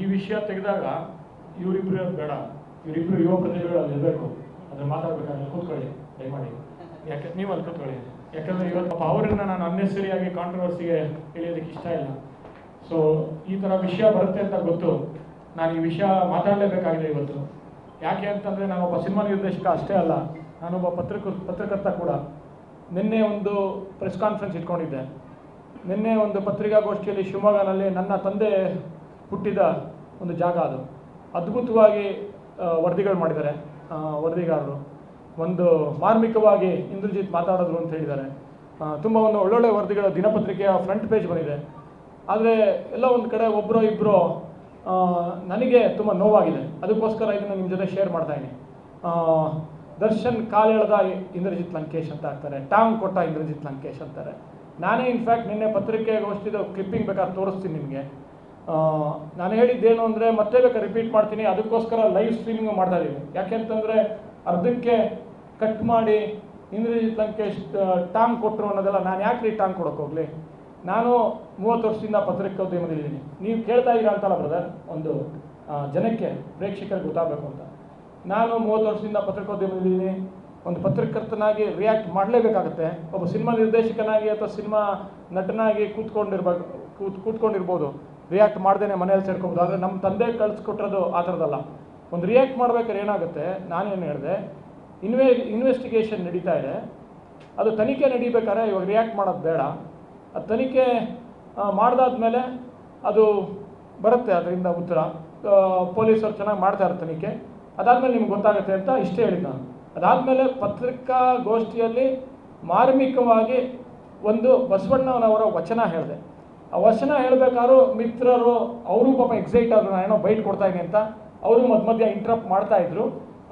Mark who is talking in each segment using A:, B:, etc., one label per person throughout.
A: ಈ ವಿಷಯ ತೆಗೆದಾಗ ಇವರಿಬ್ರು ಇರೋದು ಬೇಡ. ಇವರಿಬ್ರು ಯುವ ಪ್ರತಿಭೆಗಳು ಅಲ್ಲಿ ಇರಬೇಕು. ಅದ್ರ ಮಾತಾಡ್ಬೇಕಾದ್ರೆ ಕೂತ್ಕೊಳ್ಳಿ, ದಯಮಾಡಿ. ಯಾಕೆ ನೀವು ಅಲ್ಲಿ ಕೂತ್ಕೊಳ್ಳಿ. ಯಾಕಂದ್ರೆ ಇವತ್ತು ಪಾಪ ಅವರನ್ನ ನಾನು ಅನ್ನೆಸರಿಯಾಗಿ ಕಾಂಟ್ರವರ್ಸಿಗೆ ಇಳಿಯೋದಕ್ಕೆ ಇಷ್ಟ ಇಲ್ಲ. ಸೊ ಈ ಥರ ವಿಷಯ ಬರುತ್ತೆ ಅಂತ ಗೊತ್ತು. ನಾನು ಈ ವಿಷಯ ಮಾತಾಡಲೇಬೇಕಾಗಿದೆ ಇವತ್ತು. ಯಾಕೆ ಅಂತಂದರೆ ಒಬ್ಬ ಸಿನಿಮಾ ನಿರ್ದೇಶಕ ಅಷ್ಟೇ ಅಲ್ಲ, ನಾನೊಬ್ಬ ಪತ್ರಕ ಪತ್ರಕರ್ತ ಕೂಡ. ನಿನ್ನೆ ಒಂದು ಪ್ರೆಸ್ ಕಾನ್ಫರೆನ್ಸ್ ಇಟ್ಕೊಂಡಿದ್ದೆ. ನಿನ್ನೆ ಒಂದು ಪತ್ರಿಕಾಗೋಷ್ಠಿಯಲ್ಲಿ ಶಿವಮೊಗ್ಗನಲ್ಲಿ ನನ್ನ ತಂದೆ ಹುಟ್ಟಿದ ಒಂದು ಜಾಗ ಅದು. ಅದ್ಭುತವಾಗಿ ವರದಿಗಳು ಮಾಡಿದ್ದಾರೆ ವರದಿಗಾರರು. ಒಂದು ಮಾರ್ಮಿಕವಾಗಿ ಇಂದ್ರಜಿತ್ ಮಾತಾಡಿದ್ರು ಅಂತ ಹೇಳಿದ್ದಾರೆ. ತುಂಬ ಒಂದು ಒಳ್ಳೊಳ್ಳೆ ವರದಿಗಳ ದಿನಪತ್ರಿಕೆಯ ಫ್ರಂಟ್ ಪೇಜ್ ಬಂದಿದೆ. ಆದರೆ ಎಲ್ಲ ಒಂದು ಕಡೆ ಒಬ್ಬರೋ ಇಬ್ಬರು ನನಗೆ ತುಂಬ ನೋವಾಗಿದೆ. ಅದಕ್ಕೋಸ್ಕರ ಇದನ್ನು ನಿಮ್ಮ ಜೊತೆ ಶೇರ್ ಮಾಡ್ತಾ ಇದ್ದೀನಿ. ಆ, ದರ್ಶನ್ ಕಾಲೆಳೆದ ಇಂದ್ರಜಿತ್ ಲಂಕೇಶ್ ಅಂತ ಆಗ್ತಾರೆ. ಟಾಂಗ್ ಕೊಟ್ಟ ಇಂದ್ರಜಿತ್ ಲಂಕೇಶ್ ಅಂತಾರೆ. ನಾನೇ ಇನ್ಫ್ಯಾಕ್ಟ್ ನಿನ್ನೆ ಪತ್ರಿಕೆಗೋಷ್ಠಿದ ಕ್ಲಿಪ್ಪಿಂಗ್ ಬೇಕಾದ್ರೆ ತೋರಿಸ್ತೀನಿ ನಿಮಗೆ. ನಾನು ಹೇಳಿದ್ದೇನು ಅಂದರೆ ಮತ್ತೆ ಬೇಕಾ ರಿಪೀಟ್ ಮಾಡ್ತೀನಿ, ಅದಕ್ಕೋಸ್ಕರ ಲೈವ್ ಸ್ಟ್ರೀಮಿಂಗ್ ಮಾಡ್ತಾ ಇದ್ದೀನಿ ಯಾಕೆಂತಂದರೆ ಅರ್ಧಕ್ಕೆ ಕಟ್ ಮಾಡಿ ಇಂದ್ರಜಿತ್ ಲಂಕೇಶ್ ಟಾಂಗ್ ಕೊಟ್ಟರು ಅನ್ನೋದೆಲ್ಲ ನಾನು ಯಾಕೆ ರೀ ಟಾಂಗ್ ಕೊಡೋಕೆ ಹೋಗಲಿ? ನಾನು ಮೂವತ್ತು ವರ್ಷದಿಂದ ಪತ್ರಿಕೋದ್ಯಮದಲ್ಲಿದ್ದೀನಿ ನೀವು ಕೇಳ್ತಾ ಇದ್ದೀರಾ ಅಂತಲ್ಲ ಬ್ರದರ್ ಒಂದು ಜನಕ್ಕೆ, ಪ್ರೇಕ್ಷಕರಿಗೆ ಗೊತ್ತಾಗಬೇಕು ಅಂತ. ನಾನು ಮೂವತ್ತು ವರ್ಷದಿಂದ ಪತ್ರಿಕೋದ್ಯಮದಲ್ಲಿದ್ದೀನಿ ಒಂದು ಪತ್ರಕರ್ತನಾಗಿ ರಿಯಾಕ್ಟ್ ಮಾಡಲೇಬೇಕಾಗುತ್ತೆ. ಒಬ್ಬ ಸಿನಿಮಾ ನಿರ್ದೇಶಕನಾಗಿ ಅಥವಾ ಸಿನಿಮಾ ನಟನಾಗಿ ಕೂತ್ಕೊಂಡಿರ್ಬೇಕು ಕೂತ್ ಕೂತ್ಕೊಂಡಿರ್ಬೋದು. ರಿಯಾಕ್ಟ್ ಮಾಡ್ದೇನೆ ಮನೇಲಿ ಸೇರ್ಕೊಬೋದು. ಆದರೆ ನಮ್ಮ ತಂದೆ ಕಳಿಸ್ಕೊಟ್ಟಿರೋದು ಆ ಥರದಲ್ಲ ಒಂದು ರಿಯಾಕ್ಟ್ ಮಾಡ್ಬೇಕಾದ್ರೆ ಏನಾಗುತ್ತೆ? ನಾನೇನು ಹೇಳಿದೆ ಇನ್ವೆ ಇನ್ವೆಸ್ಟಿಗೇಷನ್ ನಡೀತಾ ಇದೆ. ಅದು ತನಿಖೆ ನಡೀಬೇಕಾದ್ರೆ ಇವಾಗ ರಿಯಾಕ್ಟ್ ಮಾಡೋದು ಬೇಡ. ಅದು ತನಿಖೆ ಮಾಡಿದಾದ್ಮೇಲೆ ಅದು ಬರುತ್ತೆ ಅದರಿಂದ ಉತ್ತರ. ಪೊಲೀಸರು ಚೆನ್ನಾಗಿ ಮಾಡ್ತಾರೆ ತನಿಖೆ. ಅದಾದಮೇಲೆ ನಿಮ್ಗೆ ಗೊತ್ತಾಗುತ್ತೆ ಅಂತ ಇಷ್ಟೇ ಹೇಳಿದ್ದು ನಾನು. ಅದಾದಮೇಲೆ ಪತ್ರಿಕಾಗೋಷ್ಠಿಯಲ್ಲಿ ಮಾರ್ಮಿಕವಾಗಿ ಒಂದು ಬಸವಣ್ಣನವರ ವಚನ ಹೇಳಿದೆ. ಆ ವಚನ ಹೇಳ್ಬೇಕಾದ್ರು ಮಿತ್ರರು, ಅವರು ಪಾಪ ಎಕ್ಸೈಟ್ ಆದ್ರು ನಾನು ಏನೋ ಬೈಟ್ ಕೊಡ್ತಾ ಇದ್ದೀನಿ ಅಂತ ಅವರು ಮಧ್ಯ ಮಧ್ಯ ಇಂಟ್ರಪ್ಟ್ ಮಾಡ್ತಾ ಇದ್ರು.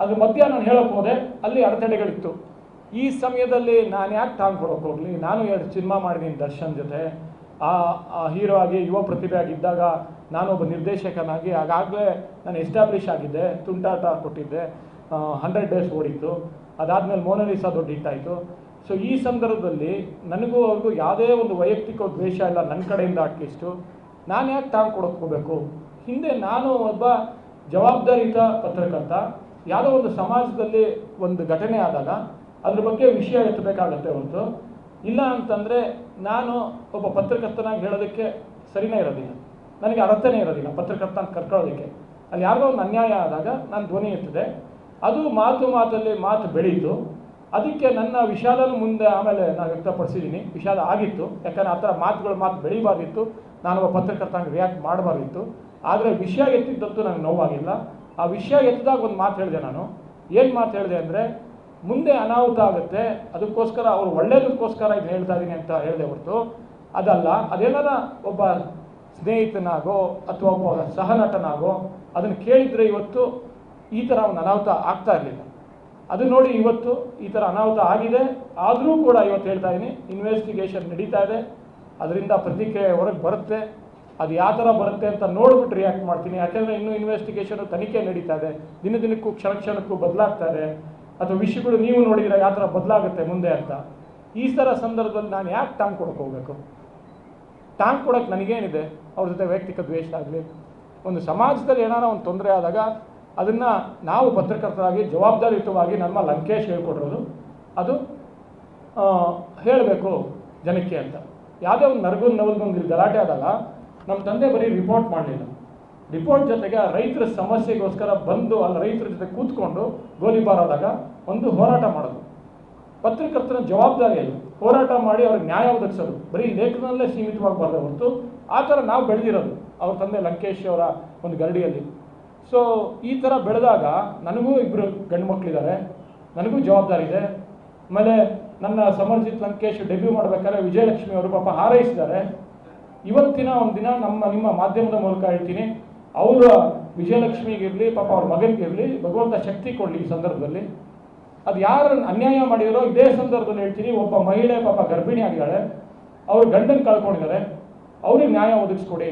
A: ಅದ್ರ ಮಧ್ಯ ನಾನು ಹೇಳೋಕೆ ಹೋದೆ, ಅಲ್ಲಿ ಅಡೆತಡೆಗಳಿತ್ತು. ಈ ಸಮಯದಲ್ಲಿ ನಾನು ಯಾಕೆ ಟಾಂಗ್ ಕೊಡೋಕೆ ಹೋಗಲಿ? ನಾನು ಎರಡು ಸಿನಿಮಾ ಮಾಡಿದ್ದೀನಿ ದರ್ಶನ್ ಜೊತೆ. ಆ ಹೀರೋ ಆಗಿ, ಯುವ ಪ್ರತಿಭೆ ಆಗಿದ್ದಾಗ ನಾನೊಬ್ಬ ನಿರ್ದೇಶಕನಾಗಿ, ಆಗಾಗಲೇ ನಾನು ಎಸ್ಟಾಬ್ಲಿಷ್ ಆಗಿದ್ದೆ, ತುಂಟಾಟ ಕೊಟ್ಟಿದ್ದೆ ಹಂಡ್ರೆಡ್ ಡೇಸ್ ಓಡಿತ್ತು. ಅದಾದಮೇಲೆ ಮೋನಲಿಸಾ ದೊಡ್ಡ ಹಿಟ್ಟಾಯಿತು ಸೊ ಈ ಸಂದರ್ಭದಲ್ಲಿ ನನಗೂ ಅವ್ರಿಗೂ ಯಾವುದೇ ಒಂದು ವೈಯಕ್ತಿಕ ದ್ವೇಷ ಇಲ್ಲ ನನ್ನ ಕಡೆಯಿಂದ ಅಟ್ಲೀಸ್ಟು. ನಾನು ಯಾಕೆ ಟಾಂಗ್ ಕೊಡೋಕೋಬೇಕು ಹಿಂದೆ ನಾನು ಒಬ್ಬ ಜವಾಬ್ದಾರಿಯುತ ಪತ್ರಕರ್ತ. ಯಾವುದೋ ಒಂದು ಸಮಾಜದಲ್ಲಿ ಒಂದು ಘಟನೆ ಆದಾಗ ಅದ್ರ ಬಗ್ಗೆ ವಿಷಯ ಎತ್ತಬೇಕಾಗತ್ತೆ ಹೊರತು. ಇಲ್ಲ ಅಂತಂದರೆ ನಾನು ಒಬ್ಬ ಪತ್ರಕರ್ತನಾಗಿ ಹೇಳೋದಕ್ಕೆ ಸರಿನೇ ಇರೋದಿಲ್ಲ. ನನಗೆ ಅರ್ಥನೇ ಇರೋದಿಲ್ಲ ಪತ್ರಕರ್ತ ಅಂತ ಕರ್ಕೊಳ್ಳೋದಕ್ಕೆ. ಅಲ್ಲಿ ಯಾರಿಗೋ ಒಂದು ಅನ್ಯಾಯ ಆದಾಗ ನಾನು ಧ್ವನಿ ಇರ್ತದೆ ಅದು ಮಾತು ಮಾತಲ್ಲಿ ಮಾತು ಬೆಳೀತು. ಅದಕ್ಕೆ ನನ್ನ ವಿಷಾದನೂ ಮುಂದೆ ಆಮೇಲೆ ನಾನು ವ್ಯಕ್ತಪಡಿಸಿದ್ದೀನಿ ವಿಷಾದ ಆಗಿತ್ತು. ಯಾಕಂದರೆ ಆ ಥರ ಮಾತುಗಳು ಮಾತು ಬೆಳಿಬಾರ್ದಿತ್ತು. ನಾನೊಬ್ಬ ಪತ್ರಕರ್ತನಾಗಿ ರಿಯಾಕ್ಟ್ ಮಾಡಬಾರ್ದಿತ್ತು. ಆದರೆ ವಿಷಯ ಎತ್ತಿದ್ದಂತೂ ನನಗೆ ನೋವಾಗಿಲ್ಲ. ಆ ವಿಷಯ ಎತ್ತಿದಾಗ ಒಂದು ಮಾತು ಹೇಳಿದೆ ನಾನು. ಏನು ಮಾತು ಹೇಳಿದೆ ಅಂದರೆ, ಮುಂದೆ ಅನಾಹುತ ಆಗುತ್ತೆ. ಅದಕ್ಕೋಸ್ಕರ ಅವರು ಒಳ್ಳೇದಕ್ಕೋಸ್ಕರ ಇದು ಹೇಳ್ತಾ ಇದ್ದೀನಿ ಅಂತ ಹೇಳಿದೆ ಹೊರತು. ಅದಲ್ಲ ಅದೇನಾರ ಒಬ್ಬ ಸ್ನೇಹಿತನಾಗೋ ಅಥವಾ ಒಬ್ಬ ಸಹನಟನಾಗೋ ಅದನ್ನು ಕೇಳಿದರೆ ಇವತ್ತು ಈ ಥರ ಒಂದು ಅನಾಹುತ ಆಗ್ತಾ ಇರಲಿಲ್ಲ. ಅದು ನೋಡಿ ಇವತ್ತು ಈ ಥರ ಅನಾಹುತ ಆಗಿದೆ. ಆದರೂ ಕೂಡ ಇವತ್ತು ಹೇಳ್ತಾ ಇದ್ದೀನಿ ಇನ್ವೆಸ್ಟಿಗೇಷನ್ ನಡೀತಾ ಇದೆ. ಅದರಿಂದ ಪ್ರತಿಕ್ರಿಯೆ ಹೊರಗೆ ಬರುತ್ತೆ. ಅದು ಯಾವ ಥರ ಬರುತ್ತೆ ಅಂತ ನೋಡ್ಬಿಟ್ಟು ರಿಯಾಕ್ಟ್ ಮಾಡ್ತೀನಿ. ಯಾಕೆಂದರೆ ಇನ್ನೂ ಇನ್ವೆಸ್ಟಿಗೇಷನ್ ತನಿಖೆ ನಡೀತಾ ಇದೆ. ದಿನ ದಿನಕ್ಕೂ, ಕ್ಷಣ ಕ್ಷಣಕ್ಕೂ ಬದಲಾಗ್ತಾರೆ ಅಥವಾ ವಿಷಯಗಳು ನೀವು ನೋಡಿದ್ರೆ ಯಾವ ಥರ ಬದಲಾಗುತ್ತೆ ಮುಂದೆ ಅಂತ. ಈ ಥರ ಸಂದರ್ಭದಲ್ಲಿ ನಾನು ಯಾಕೆ ಟಾಂಗ್ ಕೊಡೋಕೆ ಹೋಗಬೇಕು? ಟಾಂಗ್ ಕೊಡೋಕ್ಕೆ ನನಗೇನಿದೆ? ಅವ್ರ ಜೊತೆ ವೈಯಕ್ತಿಕ ದ್ವೇಷ ಆಗಲಿ, ಒಂದು ಸಮಾಜದಲ್ಲಿ ಏನಾರ ಒಂದು ತೊಂದರೆ ಆದಾಗ ಅದನ್ನು ನಾವು ಪತ್ರಕರ್ತರಾಗಿ, ಜವಾಬ್ದಾರಿಯುತವಾಗಿ ನಮ್ಮ ಲಂಕೇಶ್ ಹೇಳ್ಕೊಟ್ಟಿರೋದು. ಅದು ಹೇಳಬೇಕು ಜನಕ್ಕೆ ಅಂತ. ಯಾವುದೇ ಒಂದು ನರಗು ನವಲ್ಗೊಂದು ಇಲ್ಲಿ ಗಲಾಟೆ ಆದಾಗ ನಮ್ಮ ತಂದೆ ಬರೀ ರಿಪೋರ್ಟ್ ಮಾಡಲಿಲ್ಲ. ರಿಪೋರ್ಟ್ ಜೊತೆಗೆ ರೈತರ ಸಮಸ್ಯೆಗೋಸ್ಕರ ಬಂದು ಅಲ್ಲಿ ರೈತರ ಜೊತೆ ಕೂತ್ಕೊಂಡು ಗೋಲಿಬಾರಾದಾಗ ಒಂದು ಹೋರಾಟ ಮಾಡೋದು. ಪತ್ರಕರ್ತನ ಜವಾಬ್ದಾರಿ ಅದು. ಹೋರಾಟ ಮಾಡಿ ಅವ್ರಿಗೆ ನ್ಯಾಯ ಒದಗಿಸೋದು. ಬರೀ ಲೇಖನದಲ್ಲೇ ಸೀಮಿತವಾಗಬಾರ್ದು ಹೊರತು ಆ ಥರ ನಾವು ಬೆಳೆದಿರೋದು. ಅವ್ರ ತಂದೆ ಲಂಕೇಶ್ ಅವರ ಒಂದು ಗರಡಿಯಲ್ಲಿ. ಸೊ ಈ ಥರ ಬೆಳೆದಾಗ ನನಗೂ ಇಬ್ಬರು ಗಂಡು ಮಕ್ಕಳಿದ್ದಾರೆ ನನಗೂ ಜವಾಬ್ದಾರಿ ಇದೆ. ಆಮೇಲೆ ನನ್ನ ಸಮರ್ಜಿತ್ ಲಂಕೇಶ್ ಡೆಬ್ಯೂ ಮಾಡ್ಬೇಕಾದ್ರೆ ವಿಜಯಲಕ್ಷ್ಮಿ ಅವರು ಪಾಪ ಹಾರೈಸಿದ್ದಾರೆ. ಇವತ್ತಿನ ಒಂದು ದಿನ ನಮ್ಮ, ನಿಮ್ಮ ಮಾಧ್ಯಮದ ಮೂಲಕ ಹೇಳ್ತೀನಿ. ಅವರ ವಿಜಯಲಕ್ಷ್ಮಿಗಿರಲಿ ಪಾಪ ಅವ್ರ ಮಗನಿಗಿರಲಿ ಭಗವಂತ ಶಕ್ತಿ ಕೊಡಲಿ ಈ ಸಂದರ್ಭದಲ್ಲಿ. ಅದು ಯಾರು ಅನ್ಯಾಯ ಮಾಡಿದರೋ ಇದೇ ಸಂದರ್ಭದಲ್ಲಿ ಹೇಳ್ತೀನಿ. ಒಬ್ಬ ಮಹಿಳೆ ಪಾಪ ಗರ್ಭಿಣಿ ಆಗಿದ್ದಾಳೆ ಅವ್ರ ಗಂಡನ ಕಳ್ಕೊಂಡಿದ್ದಾರೆ. ಅವ್ರಿಗೆ ನ್ಯಾಯ ಒದಗಿಸ್ಕೊಡಿ.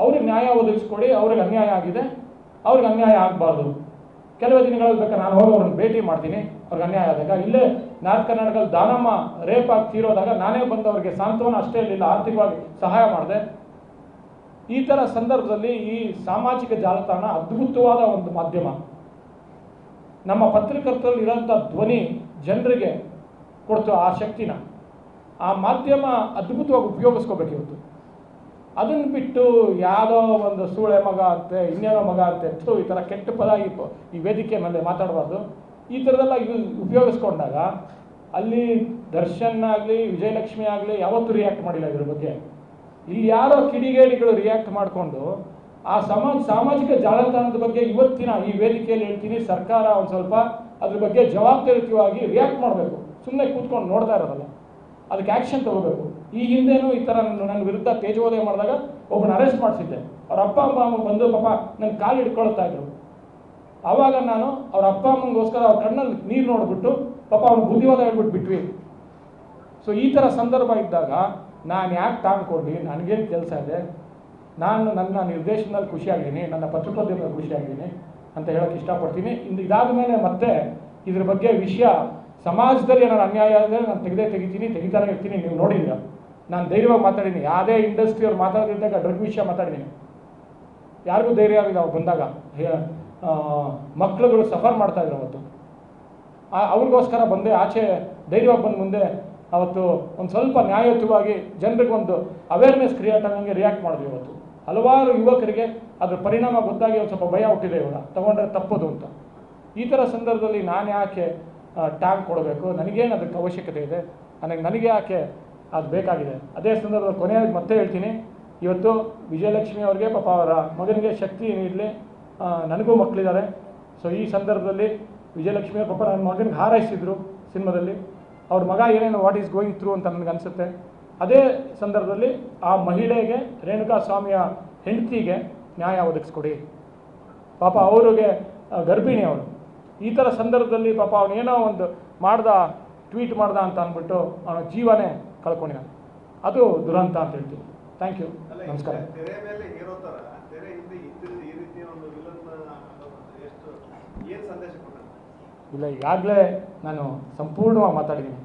A: ಅವ್ರಿಗೆ ನ್ಯಾಯ ಒದಗಿಸ್ಕೊಡಿ, ಅವ್ರಿಗೆ ಅನ್ಯಾಯ ಆಗಿದೆ, ಅವ್ರಿಗೆ ಅನ್ಯಾಯ ಆಗಬಾರ್ದು. ಕೆಲವೇ ದಿನಗಳಲ್ಲಿ ಬೇಕಾದ್ರೆ ನಾನು ಹೋಗಿ ಅವ್ರನ್ನ ಭೇಟಿ ಮಾಡ್ತೀನಿ, ಅವ್ರಿಗೆ ಅನ್ಯಾಯ ಆದಾಗ. ಇಲ್ಲೇ ನಾರ್ತ್ ಕರ್ನಾಟಕದಲ್ಲಿ ದಾನಮ್ಮ ರೇಪ್ ಆಗಿ ತೀರೋದಾಗ ನಾನೇ ಬಂದು ಅವ್ರಿಗೆ ಸಾಂತ್ವನ ಅಷ್ಟೇ ಇರಲಿಲ್ಲ, ಆರ್ಥಿಕವಾಗಿ ಸಹಾಯ ಮಾಡಿದೆ. ಈ ಥರ ಸಂದರ್ಭದಲ್ಲಿ ಈ ಸಾಮಾಜಿಕ ಜಾಲತಾಣ ಅದ್ಭುತವಾದ ಒಂದು ಮಾಧ್ಯಮ. ನಮ್ಮ ಪತ್ರಕರ್ತರಲ್ಲಿ ಇರೋಂಥ ಧ್ವನಿ ಜನರಿಗೆ ಕೊಡ್ತು ಆ ಶಕ್ತಿನ. ಆ ಮಾಧ್ಯಮ ಅದ್ಭುತವಾಗಿ ಉಪಯೋಗಿಸ್ಕೋಬೇಕು ಇವತ್ತು. ಅದನ್ನು ಬಿಟ್ಟು ಯಾವುದೋ ಒಂದು ಸೂಳೆ ಮಗ ಅಂತೆ ಇನ್ನೇನೋ ಮಗ ಅಂತೆ ಥು, ಈ ಥರ ಕೆಟ್ಟ ಪದ ಈ ಈ ವೇದಿಕೆ ಮೇಲೆ ಮಾತಾಡಬಾರ್ದು. ಈ ಥರದೆಲ್ಲ ಇದು ಉಪಯೋಗಿಸ್ಕೊಂಡಾಗ ಅಲ್ಲಿ ದರ್ಶನ್ ಆಗಲಿ ವಿಜಯಲಕ್ಷ್ಮಿ ಆಗಲಿ ಯಾವತ್ತೂ ರಿಯಾಕ್ಟ್ ಮಾಡಿಲ್ಲ ಇದ್ರ ಬಗ್ಗೆ. ಇಲ್ಲಿ ಯಾರೋ ಕಿಡಿಗೇಡಿಗಳು ರಿಯಾಕ್ಟ್ ಮಾಡಿಕೊಂಡು ಆ ಸಮಾಜ ಸಾಮಾಜಿಕ ಜಾಲತಾಣದ ಬಗ್ಗೆ ಇವತ್ತಿನ ಈ ವೇದಿಕೆಯಲ್ಲಿ ಹೇಳ್ತೀನಿ ಸರ್ಕಾರ ಒಂದು ಸ್ವಲ್ಪ ಅದ್ರ ಬಗ್ಗೆ ಜವಾಬ್ದಾರಿಯುತವಾಗಿ ರಿಯಾಕ್ಟ್ ಮಾಡಬೇಕು. ಸುಮ್ಮನೆ ಕೂತ್ಕೊಂಡು ನೋಡ್ತಾ ಇರೋದಲ್ಲ. ಅದಕ್ಕೆ ಆ್ಯಕ್ಷನ್ ತಗೋಬೇಕು. ಈ ಹಿಂದೆನೂ ಈ ಥರ ನನ್ನ ವಿರುದ್ಧ ತೇಜೋದಯ ಮಾಡಿದಾಗ ಒಬ್ಬನ ಅರೆಸ್ಟ್ ಮಾಡಿಸಿದ್ದೆ. ಅವ್ರ ಅಪ್ಪ ಅಮ್ಮ ಅಮ್ಮ ಬಂದು ಪಾಪ ನನ್ನ ಕಾಲು ಹಿಡ್ಕೊಳ್ತಾ ಇದ್ರು. ಆವಾಗ ನಾನು ಅವ್ರ ಅಪ್ಪ ಅಮ್ಮನಿಗೋಸ್ಕರ ಅವ್ರ ಕಣ್ಣಲ್ಲಿ ನೀರು ನೋಡಿಬಿಟ್ಟು ಪಾಪ ಅವ್ನ ಬುದ್ಧಿವಾದ ಹೇಳ್ಬಿಟ್ಟು ಬಿಟ್ವಿ. ಸೊ ಈ ಥರ ಸಂದರ್ಭ ಇದ್ದಾಗ ನಾನು ಯಾಕೆ ತಾಂಡ್ಕೊಂಡು ನನಗೇನು ಕೆಲಸ ಇದೆ? ನಾನು ನನ್ನ ನಿರ್ದೇಶನದಲ್ಲಿ ಖುಷಿಯಾಗಿದ್ದೀನಿ ನನ್ನ ಪತ್ರಕರ್ತರಲ್ಲಿ ಖುಷಿಯಾಗಿದ್ದೀನಿ ಅಂತ ಹೇಳೋಕ್ಕೆ ಇಷ್ಟಪಡ್ತೀನಿ. ಇಂದು ಇದಾದ ಮೇಲೆ ಮತ್ತೆ ಇದ್ರ ಬಗ್ಗೆ ವಿಷಯ ಸಮಾಜದಲ್ಲಿ ಏನಾದ್ರು ಅನ್ಯಾಯ ಆದರೆ ನಾನು ತೆಗೆದೇ ತೆಗಿತೀನಿ, ತೆಗಿತಾನೆ ಇರ್ತೀನಿ, ನೀವು ನೋಡಿದ್ದೀರ ನಾನು ಧೈರ್ಯವಾಗಿ ಮಾತಾಡಿದ್ದೀನಿ ಯಾವುದೇ ಇಂಡಸ್ಟ್ರಿ ಅವ್ರು ಮಾತಾಡಿದಾಗ ಡ್ರಗ್ ವಿಷಯ ಮಾತಾಡಿದ್ದೀನಿ ಯಾರಿಗೂ ಧೈರ್ಯ ಆಗಿದೆ ಅವ್ರು ಬಂದಾಗ. ಮಕ್ಕಳುಗಳು ಸಫರ್ ಮಾಡ್ತಾ ಇದ್ರು ಅವತ್ತು. ಅವ್ರಿಗೋಸ್ಕರ ಬಂದೆ ಆಚೆ ಧೈರ್ಯವಾಗಿ ಬಂದ ಮುಂದೆ ಅವತ್ತು ಒಂದು ಸ್ವಲ್ಪ ನ್ಯಾಯಯುತವಾಗಿ ಜನರಿಗೆ ಒಂದು ಅವೇರ್ನೆಸ್ ಕ್ರಿಯೇಟ್ ಆಗಂಗೆ ರಿಯಾಕ್ಟ್ ಮಾಡಿದ್ವಿ ಇವತ್ತು ಹಲವಾರು ಯುವಕರಿಗೆ ಅದ್ರ ಪರಿಣಾಮ ಗೊತ್ತಾಗಿ ಒಂದು ಸ್ವಲ್ಪ ಭಯ ಹುಟ್ಟಿದೆ ಇವಾಗ. ತಗೊಂಡ್ರೆ ತಪ್ಪೋದು ಅಂತ. ಈ ಥರ ಸಂದರ್ಭದಲ್ಲಿ ನಾನು ಯಾಕೆ ಟ್ಯಾಗ್ ಕೊಡಬೇಕು. ನನಗೇನು ಅದಕ್ಕೆ ಅವಶ್ಯಕತೆ ಇದೆ? ನನಗೆ ನನಗೆ ಯಾಕೆ ಅದು ಬೇಕಾಗಿದೆ. ಅದೇ ಸಂದರ್ಭದಲ್ಲಿ ಕೊನೆಯಾಗಿ ಮತ್ತೆ ಹೇಳ್ತೀನಿ, ಇವತ್ತು ವಿಜಯಲಕ್ಷ್ಮಿ ಅವರಿಗೆ ಪಾಪ ಅವರ ಮಗನಿಗೆ ಶಕ್ತಿ ನೀಡಲಿ ನನಗೂ ಮಕ್ಕಳಿದ್ದಾರೆ. ಸೊ ಈ ಸಂದರ್ಭದಲ್ಲಿ ವಿಜಯಲಕ್ಷ್ಮಿ ಪಾಪ ನನ್ನ ಮಗನಿಗೆ ಹಾರೈಸಿದ್ರು ಸಿನಿಮಾದಲ್ಲಿ. ಅವ್ರ ಮಗ ಏನೇನು ವಾಟ್ ಈಸ್ ಗೋಯಿಂಗ್ ಥ್ರೂ ಅಂತ ನನಗೆ ಅನಿಸುತ್ತೆ. ಅದೇ ಸಂದರ್ಭದಲ್ಲಿ ಆ ಮಹಿಳೆಗೆ ರೇಣುಕಾ ಸ್ವಾಮಿಯ ಹೆಂಡತಿಗೆ ನ್ಯಾಯ ಒದಗಿಸ್ಕೊಡಿ. ಪಾಪ ಅವರಿಗೆ ಗರ್ಭಿಣಿ ಅವರು ಈ ಥರ ಸಂದರ್ಭದಲ್ಲಿ ಪಾಪ ಅವನೇನೋ ಒಂದು ಮಾಡ್ದ ಟ್ವೀಟ್ ಮಾಡ್ದ ಅಂತ ಅಂದ್ಬಿಟ್ಟು ಅವನ ಜೀವನೇ ಕಳ್ಕೊಂಡಿದ್ದಾನೆ ಅದು ದುರಂತ ಅಂತ ಹೇಳ್ತೀವಿ ಥ್ಯಾಂಕ್ ಯು ನಮಸ್ಕಾರ. ಇಲ್ಲ ಈಗಾಗಲೇ ನಾನು ಸಂಪೂರ್ಣವಾಗಿ ಮಾತಾಡಿದ್ದೀನಿ.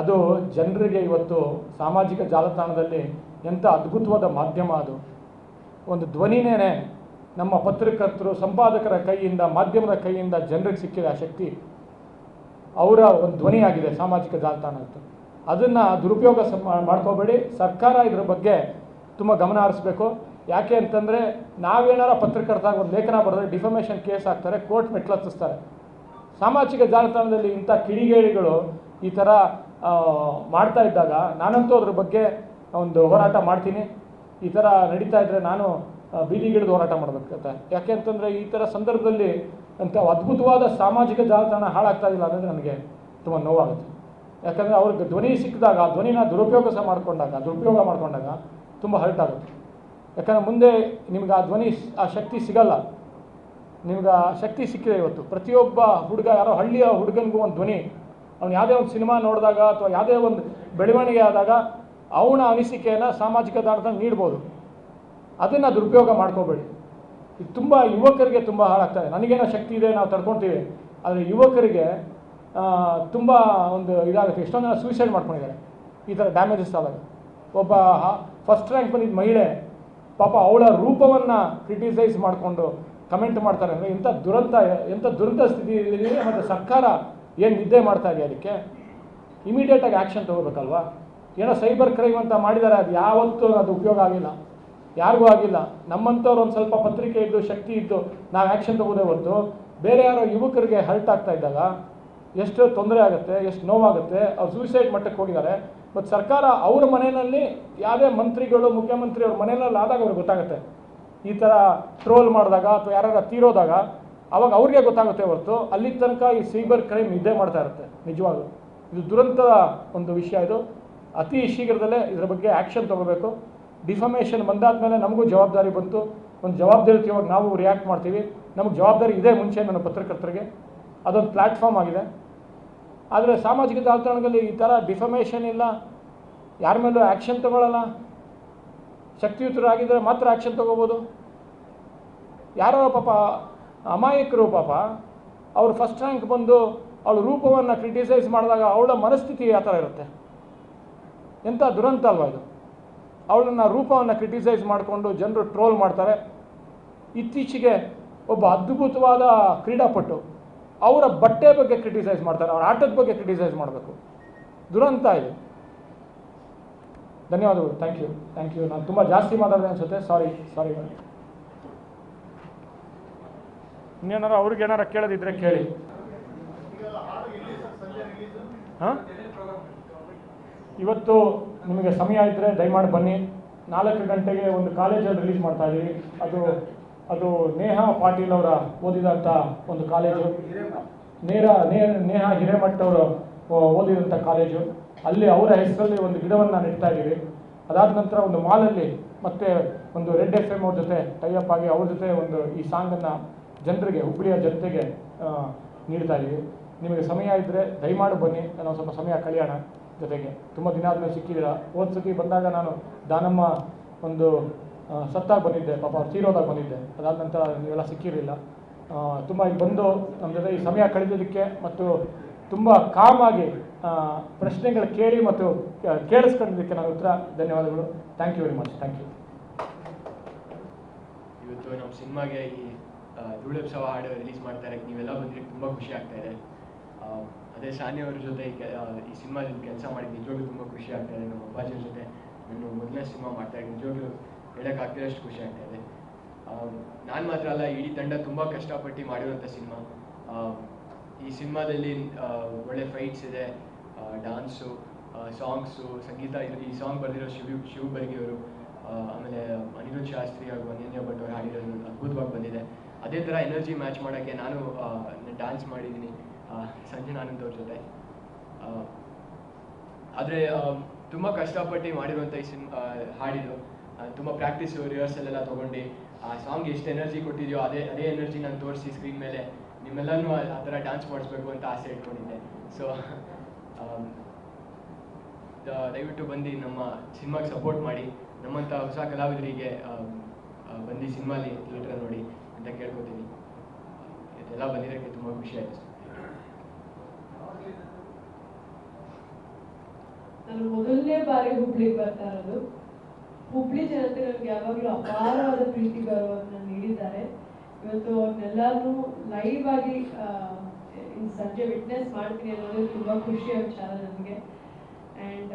A: ಅದು ಜನರಿಗೆ ಇವತ್ತು ಸಾಮಾಜಿಕ ಜಾಲತಾಣದಲ್ಲಿ ಎಂಥ ಅದ್ಭುತವಾದ ಮಾಧ್ಯಮ ಅದು. ಒಂದು ಧ್ವನಿನೇ ನಮ್ಮ ಪತ್ರಕರ್ತರು ಸಂಪಾದಕರ ಕೈಯಿಂದ ಮಾಧ್ಯಮದ ಕೈಯಿಂದ ಜನರಿಗೆ ಸಿಕ್ಕಿದೆ ಆ ಶಕ್ತಿ ಅವರ ಒಂದು ಧ್ವನಿಯಾಗಿದೆ ಸಾಮಾಜಿಕ ಜಾಲತಾಣ ಅಂತ. ಅದನ್ನು ದುರುಪಯೋಗ ಮಾಡ್ಕೋಬೇಡಿ. ಸರ್ಕಾರ ಇದ್ರ ಬಗ್ಗೆ ತುಂಬ ಗಮನ ಹರಿಸ್ಬೇಕು. ಯಾಕೆ ಅಂತಂದರೆ ನಾವೇನಾರ ಪತ್ರಕರ್ತಾಗ ಒಂದು ಲೇಖನ ಬರೆದ್ರೆ ಡಿಫಮೇಷನ್ ಕೇಸ್ ಹಾಕ್ತಾರೆ, ಕೋರ್ಟ್ ಮೆಟ್ಲತ್ತಿಸ್ತಾರೆ. ಸಾಮಾಜಿಕ ಜಾಲತಾಣದಲ್ಲಿ ಇಂಥ ಕಿಡಿಗೇಡಿಗಳು ಈ ಥರ ಮಾಡ್ತಾ ಇದ್ದಾಗ ನಾನಂತೂ ಅದ್ರ ಬಗ್ಗೆ ಒಂದು ಹೋರಾಟ ಮಾಡ್ತೀನಿ. ಈ ಥರ ನಡೀತಾ ಇದ್ದರೆ ನಾನು ಬೀದಿ ಬೀದಿಗಿಳಿದು ಹೋರಾಟ ಮಾಡಬೇಕಂತೆ ಯಾಕೆ ಅಂತಂದರೆ ಈ ಥರ ಸಂದರ್ಭದಲ್ಲಿ ಅಂತ ಅದ್ಭುತವಾದ ಸಾಮಾಜಿಕ ಜಾಲತಾಣ ಹಾಳಾಗ್ತಾ ಇಲ್ಲ ಅನ್ನೋದು ನನಗೆ ತುಂಬ ನೋವಾಗುತ್ತೆ. ಯಾಕಂದರೆ ಅವ್ರಿಗೆ ಧ್ವನಿ ಸಿಕ್ಕಿದಾಗ ಧ್ವನಿನ ದುರುಪಯೋಗ ಸಹ ಮಾಡಿಕೊಂಡಾಗ, ದುರುಪಯೋಗ ಮಾಡಿಕೊಂಡಾಗ ತುಂಬ ಹರ್ಟ್ ಆಗುತ್ತೆ. ಯಾಕಂದರೆ ಮುಂದೆ ನಿಮ್ಗೆ ಆ ಧ್ವನಿ, ಆ ಶಕ್ತಿ ಸಿಗಲ್ಲ. ನಿಮ್ಗೆ ಆ ಶಕ್ತಿ ಸಿಕ್ಕಿದೆ ಇವತ್ತು. ಪ್ರತಿಯೊಬ್ಬ ಹುಡುಗ, ಯಾರೋ ಹಳ್ಳಿಯ ಹುಡುಗನಿಗೂ ಒಂದು ಧ್ವನಿ. ಅವ್ನು ಯಾವುದೇ ಒಂದು ಸಿನಿಮಾ ನೋಡಿದಾಗ ಅಥವಾ ಯಾವುದೇ ಒಂದು ಬೆಳವಣಿಗೆ ಆದಾಗ ಅವನ ಅನಿಸಿಕೆಯನ್ನು ಸಾಮಾಜಿಕ ತಾಣದಲ್ಲಿ ನೀಡ್ಬೋದು. ಅದನ್ನು ದುರುಪಯೋಗ ಮಾಡ್ಕೋಬೇಡಿ. ಇದು ತುಂಬ ಯುವಕರಿಗೆ ತುಂಬ ಹಾಳಾಗ್ತದೆ ನನಗೇನೋ ಶಕ್ತಿ ಇದೆ, ನಾವು ತಡ್ಕೊತೀವಿ. ಆದರೆ ಯುವಕರಿಗೆ ತುಂಬ ಒಂದು ಇದಾಗುತ್ತೆ. ಎಷ್ಟೊಂದು ಜನ ಸೂಸೈಡ್ ಮಾಡ್ಕೊಂಡಿದ್ದಾರೆ. ಈ ಥರ ಡ್ಯಾಮೇಜಸ್ ಆದಾಗ. ಒಬ್ಬ ಫಸ್ಟ್ ರ್ಯಾಂಕ್ ಬಂದಿದ್ದ ಮಹಿಳೆ, ಪಾಪ ಅವಳ ರೂಪವನ್ನು ಕ್ರಿಟಿಸೈಸ್ ಮಾಡಿಕೊಂಡು ಕಮೆಂಟ್ ಮಾಡ್ತಾರೆ ಅಂದರೆ ಇಂಥ ದುರಂತ ಎಂಥ ದುರಂತ ಸ್ಥಿತಿಯಲ್ಲಿ ಮತ್ತು ಸರ್ಕಾರ ಏನು ನಿದ್ದೆ ಮಾಡ್ತಾ ಇದೆ ಅದಕ್ಕೆ? ಇಮಿಡಿಯೇಟಾಗಿ ಆ್ಯಕ್ಷನ್ ತೊಗೋಬೇಕಲ್ವಾ? ಏನೋ ಸೈಬರ್ ಕ್ರೈಮ್ ಅಂತ ಮಾಡಿದ್ದಾರೆ. ಅದು ಯಾವತ್ತೂ ಅದು ಉಪಯೋಗ ಆಗಿಲ್ಲ. ಯಾರಿಗೂ ಆಗಿಲ್ಲ. ನಮ್ಮಂಥವ್ರು ಒಂದು ಸ್ವಲ್ಪ ಪತ್ರಿಕೆ ಇದ್ದು, ಶಕ್ತಿ ಇದ್ದು ನಾವು ಆ್ಯಕ್ಷನ್ ತಗೋದೇ ಹೊರತು ಬೇರೆ ಯಾರೋ ಯುವಕರಿಗೆ ಹರ್ಟ್ ಆಗ್ತಾ ಇದ್ದಾಗ ಎಷ್ಟು ತೊಂದರೆ ಆಗುತ್ತೆ, ಎಷ್ಟು ನೋವಾಗುತ್ತೆ, ಅವ್ರು ಸೂಸೈಡ್ ಮಟ್ಟಕ್ಕೆ ಹೋಗಿದ್ದಾರೆ. ಮತ್ತು ಸರ್ಕಾರ ಅವ್ರ ಮನೆಯಲ್ಲಿ ಯಾವುದೇ ಮಂತ್ರಿಗಳು, ಮುಖ್ಯಮಂತ್ರಿ ಅವ್ರ ಮನೆಯಲ್ಲಿ ಆದಾಗ ಅವ್ರಿಗೆ ಗೊತ್ತಾಗುತ್ತೆ. ಈ ಥರ ಟ್ರೋಲ್ ಮಾಡಿದಾಗ ಅಥವಾ ಯಾರು ತೀರೋದಾಗ ಅವಾಗ ಅವ್ರಿಗೆ ಗೊತ್ತಾಗುತ್ತೆ ಹೊರತು ಅಲ್ಲಿ ತನಕ ಈ ಸೈಬರ್ ಕ್ರೈಮ್ ಇದ್ದೇ ಮಾಡ್ತಾ ಇರುತ್ತೆ, ನಿಜವಾಗ್ಲೂ. ಇದು ದುರಂತದ ಒಂದು ವಿಷಯ ಇದು. ಅತಿ ಶೀಘ್ರದಲ್ಲೇ ಇದರ ಬಗ್ಗೆ ಆ್ಯಕ್ಷನ್ ತಗೋಬೇಕು. ಡಿಫಮೇಷನ್ ಬಂದಾದ ಮೇಲೆ ನಮಗೂ ಜವಾಬ್ದಾರಿ ಬಂತು. ಒಂದು ಜವಾಬ್ದಾರಿ ಇವಾಗ ನಾವು ರಿಯಾಕ್ಟ್ ಮಾಡ್ತೀವಿ. ನಮಗೆ ಜವಾಬ್ದಾರಿ ಇದೆ ಮುಂಚೆ ನನ್ನ ಪತ್ರಕರ್ತರಿಗೆ. ಅದೊಂದು ಪ್ಲ್ಯಾಟ್ಫಾರ್ಮ್ ಆಗಿದೆ. ಆದರೆ ಸಾಮಾಜಿಕ ಜಾಲತಾಣದಲ್ಲಿ ಈ ಥರ ಡಿಫಮೇಷನ್ ಇಲ್ಲ. ಯಾರ ಮೇಲೂ ಆ್ಯಕ್ಷನ್ ತಗೊಳ್ಳಲ್ಲ ಶಕ್ತಿಯುತರಾಗಿದ್ದರೆ ಮಾತ್ರ ಆ್ಯಕ್ಷನ್ ತೊಗೋಬೋದು. ಯಾರೋ ಪಾಪ ಅಮಾಯಕರು ಪಾಪ, ಅವರು ಫಸ್ಟ್ ರ್ಯಾಂಕ್ ಬಂದು ಅವಳ ರೂಪವನ್ನು ಕ್ರಿಟಿಸೈಸ್ ಮಾಡಿದಾಗ ಅವಳ ಮನಸ್ಥಿತಿ ಆ ಥರ ಇರುತ್ತೆ. ಎಂಥ ದುರಂತ ಅಲ್ವಾ ಇದು? ಅವಳನ್ನು ರೂಪವನ್ನು ಕ್ರಿಟಿಸೈಸ್ ಮಾಡಿಕೊಂಡು ಜನರು ಟ್ರೋಲ್ ಮಾಡ್ತಾರೆ. ಇತ್ತೀಚೆಗೆ ಒಬ್ಬ ಅದ್ಭುತವಾದ ಕ್ರೀಡಾಪಟು ಅವರ ಬಟ್ಟೆ ಬಗ್ಗೆ ಕ್ರಿಟಿಸೈಸ್ ಮಾಡ್ತಾರೆ ಅವರ ಆಟದ ಬಗ್ಗೆ ಕ್ರಿಟಿಸೈಸ್ ಮಾಡಬೇಕು. ದುರಂತ ಇದೆ. ಧನ್ಯವಾದಗಳು. ಥ್ಯಾಂಕ್ ಯು ಥ್ಯಾಂಕ್ ಯು ನಾನು ತುಂಬ ಜಾಸ್ತಿ ಮಾತಾಡಿದೆ ಅನ್ಸುತ್ತೆ. ಸಾರಿ ಸಾರಿ ಇನ್ನೇನಾರು ಅವ್ರಿಗೆ ಏನಾರ ಕೇಳೋದಿದ್ರೆ ಕೇಳಿ. ಹಾಂ? ಇವತ್ತು ನಿಮಗೆ ಸಮಯ ಇದ್ದರೆ ದಯಮಾಡಿ ಬನ್ನಿ. ನಾಲ್ಕು ಗಂಟೆಗೆ ಒಂದು ಕಾಲೇಜಲ್ಲಿ ರಿಲೀಸ್ ಮಾಡ್ತಾ ಇದ್ದೀವಿ ಅದು ಅದು ನೇಹಾ ಪಾಟೀಲ್ ಅವರ ಓದಿದಂಥ ಒಂದು ಕಾಲೇಜು. ನೇರ ನೇ ನೇಹಾ ಹಿರೇಮಠ್ ಅವರು ಓದಿದಂಥ ಕಾಲೇಜು. ಅಲ್ಲಿ ಅವರ ಹೆಸರಲ್ಲಿ ಒಂದು ಗಿಡವನ್ನು ನೆಡ್ತಾ ಇದ್ದೀವಿ. ಅದಾದ ನಂತರ ಒಂದು ಮಾಲಲ್ಲಿ ಮತ್ತೆ ಒಂದು ರೆಡ್ ಎಫ್ ಎಂ ಅವ್ರ ಜೊತೆ ಟೈಅಪ್ ಆಗಿ ಅವ್ರ ಜೊತೆ ಒಂದು ಈ ಸಾಂಗನ್ನು ಜನರಿಗೆ ಹುಬ್ಬಳ್ಳಿಯ ಜನತೆಗೆ ನೀಡ್ತಾ ಇದ್ದೀವಿ. ನಿಮಗೆ ಸಮಯ ಇದ್ದರೆ ದಯಮಾಡಿ ಬನ್ನಿ. ನಾನು ಸ್ವಲ್ಪ ಸಮಯ ಕಳೆಯೋಣ ಜೊತೆಗೆ. ತುಂಬ ದಿನ ಆದಮೇಲೆ ಸಿಕ್ಕಿದ್ದೀರಾ? ಹೋದ ಸತಿ ಬಂದಾಗ ನಾನು ದಾನಮ್ಮ ಒಂದು ಸತ್ತಾಗ ಬಂದಿದ್ದೆ, ಪಾಪ ಅವ್ರು ತೀರೋದಾಗ ಬಂದಿದ್ದೆ. ಅದಾದ ನಂತರ ನೀವೆಲ್ಲ ಸಿಕ್ಕಿರಲಿಲ್ಲ. ತುಂಬ ಇಲ್ಲಿ ಬಂದು ನಮ್ಮ ಜೊತೆ ಈ ಸಮಯ ಕಳೆದಿದ್ದಕ್ಕೆ ಮತ್ತು ತುಂಬ ಕಾಮಾಗಿ ಪ್ರಶ್ನೆಗಳು ಕೇಳಿ ಮತ್ತು ಕೇಳಿಸ್ಕೊಂಡಿದ್ದಕ್ಕೆ ನಾನು ಉತ್ತರ, ಧನ್ಯವಾದಗಳು. Thank you very much thank you
B: ಇವತ್ತು ನಮ್ಮ ಸಿನಿಮಾಗೆ ಈ ಧೂಳೋತ್ಸವ ಹಾಡು ರಿಲೀಸ್ ಮಾಡ್ತಾರೆ ನೀವೆಲ್ಲ ಬಂದಿರಿ ತುಂಬ ಖುಷಿ ಆಗ್ತಾ ಇದೆ. ಅದೇ ಸಾನಿ ಅವ್ರ ಜೊತೆ ಈ ಸಿನಿಮಾದಲ್ಲಿ ಕೆಲಸ ಮಾಡಿ ನಿಜವಾಗ್ಲೂ ತುಂಬ ಖುಷಿ ಆಗ್ತಾ ಇದೆ. ನಮ್ಮ ಅಪ್ಪಾಜಿ ಜೊತೆ ನಾನು ಮೊದಲನೇ ಸಿನಿಮಾ ಮಾಡ್ತಾ ಇದ್ದೀನಿ. ನಿಜವಾಗ್ಲೂ ಹೇಳೋಕ್ಕಾಗ್ತಿರೋಷ್ಟು ಖುಷಿ ಆಗ್ತಾ ಇದೆ. ನಾನು ಮಾತ್ರ ಅಲ್ಲ, ಇಡೀ ತಂಡ ತುಂಬ ಕಷ್ಟಪಟ್ಟು ಮಾಡಿರುವಂಥ ಸಿನಿಮಾ. ಈ ಸಿನಿಮಾದಲ್ಲಿ ಒಳ್ಳೆ ಫೈಟ್ಸ್ ಇದೆ ಡಾನ್ಸು ಸಾಂಗ್ಸು ಸಂಗೀತ ಈ ಸಾಂಗ್ ಬರೆದಿರೋ ಶಿವ ಶಿವ ಬರ್ಗಿಯವರು ಆಮೇಲೆ ಅನಿರುದ್ಧ ಶಾಸ್ತ್ರಿ ಹಾಗೂ ಅನನ್ಯ ಭಟ್ ಅವರು ಹಾಡಿರೋದು ಅದ್ಭುತವಾಗಿ ಬಂದಿದೆ. ಅದೇ ಥರ ಎನರ್ಜಿ ಮ್ಯಾಚ್ ಮಾಡೋಕ್ಕೆ ನಾನು ಡ್ಯಾನ್ಸ್ ಮಾಡಿದ್ದೀನಿ ಸಂಜೆ ಆನಂದ್ ಅವ್ರ ಜೊತೆ. ಆದರೆ ತುಂಬ ಕಷ್ಟಪಟ್ಟು ಮಾಡಿರುವಂಥ ಈ ಸಿನ್ ಹಾಡಿದ್ದು ತುಂಬ ಪ್ರಾಕ್ಟೀಸ್ ರಿಹರ್ಸಲ್ ಎಲ್ಲ ತೊಗೊಂಡು ಆ ಸಾಂಗ್ ಎಷ್ಟು ಎನರ್ಜಿ ಕೊಟ್ಟಿದೆಯೋ ಅದೇ ಅದೇ ಎನರ್ಜಿ ನಾನು ತೋರಿಸಿ ಸ್ಕ್ರೀನ್ ಮೇಲೆ. ನಿಮ್ಮೆಲ್ಲನೂ ಆ ಥರ ಡ್ಯಾನ್ಸ್ ಮಾಡಿಸ್ಬೇಕು ಅಂತ ಆಸೆ ಇಟ್ಕೊಂಡಿದ್ದೆ. ಸೊ ದಯವಿಟ್ಟು ಬಂದು ನಮ್ಮ ಸಿನಿಮಾಗೆ ಸಪೋರ್ಟ್ ಮಾಡಿ. ನಮ್ಮಂಥ ಹೊಸ ಕಲಾವಿದರಿಗೆ ಆ, ಬಂದು ಸಿನಿಮಾಲಿ ಥಿಯೇಟ್ರ್ ನೋಡಿ ಅಂತ ಕೇಳ್ಕೊತೀನಿ. ಇದೆಲ್ಲ ಬಂದಿರೋಕ್ಕೆ ತುಂಬ ಖುಷಿ ಆಯಿತು.
C: ನಾನು ಮೊದಲನೇ ಬಾರಿ ಹುಬ್ಳಿಗೆ ಬರ್ತಾ ಇರೋದು. ಹುಬ್ಳಿ ಜನತೆ ನನಗೆ ಯಾವಾಗಲೂ ಅಪಾರವಾದ ಪ್ರೀತಿ ಗೌರವವನ್ನು ನೀಡಿದ್ದಾರೆ. ಇವತ್ತು ಅವ್ರನ್ನೆಲ್ಲರೂ ಲೈವ್ ಆಗಿ ಸಂಜೆ ವಿಟ್ನೆಸ್ ಮಾಡ್ತೀನಿ ಅನ್ನೋದು ತುಂಬ ಖುಷಿಯ ವಿಚಾರ ನನಗೆ ಆ್ಯಂಡ್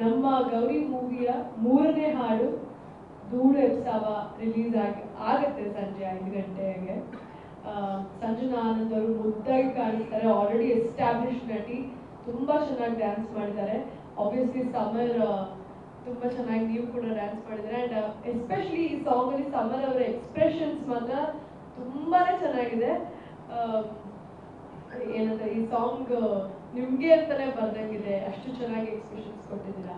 C: ನಮ್ಮ ಗೌರಿ ಮೂವಿಯ ಮೂರನೇ ಹಾಡು ಧೂಳು ಎಪ್ಸಾವ ರಿಲೀಸ್ ಆಗಿ, ಆಗತ್ತೆ ಸಂಜೆ ಐದು ಗಂಟೆಗೆ. ಸಂಜನಾ ಆನಂದ್ ಅವರು ಮುದ್ದಾಗಿ ಕಾಣಿಸ್ತಾರೆ. ಆಲ್ರೆಡಿ ಎಸ್ಟಾಬ್ಲಿಷ್ ನಟಿ. ತುಂಬಾ ಚೆನ್ನಾಗಿ ಡ್ಯಾನ್ಸ್ ಮಾಡಿದ್ದಾರೆ. ಆಬ್ವಿಯಸ್ಲಿ ಸಮರ್ ತುಂಬಾ ಚೆನ್ನಾಗಿ ನೀವು ಕೂಡ ಡ್ಯಾನ್ಸ್ ಮಾಡಿದ್ರೆ ಅಂಡ್ ಎಸ್ಪೆಷಲಿ ಈ ಸಾಂಗ್ ಅಲ್ಲಿ ಸಮರ್ ಅವರ ಎಕ್ಸ್ಪ್ರೆಷನ್ಸ್ ಮಾತ್ರ ತುಂಬಾನೇ ಚೆನ್ನಾಗಿದೆ. ಆ, ಏನಂತ ಈ ಸಾಂಗ್ ನಿಮ್ಗೆ ಅಂತಾನೆ ಬರ್ದಂಗಿದೆ. ಅಷ್ಟು ಚೆನ್ನಾಗಿ ಎಕ್ಸ್ಪ್ರೆಷನ್ಸ್ ಕೊಟ್ಟಿದ್ದೀರಾ.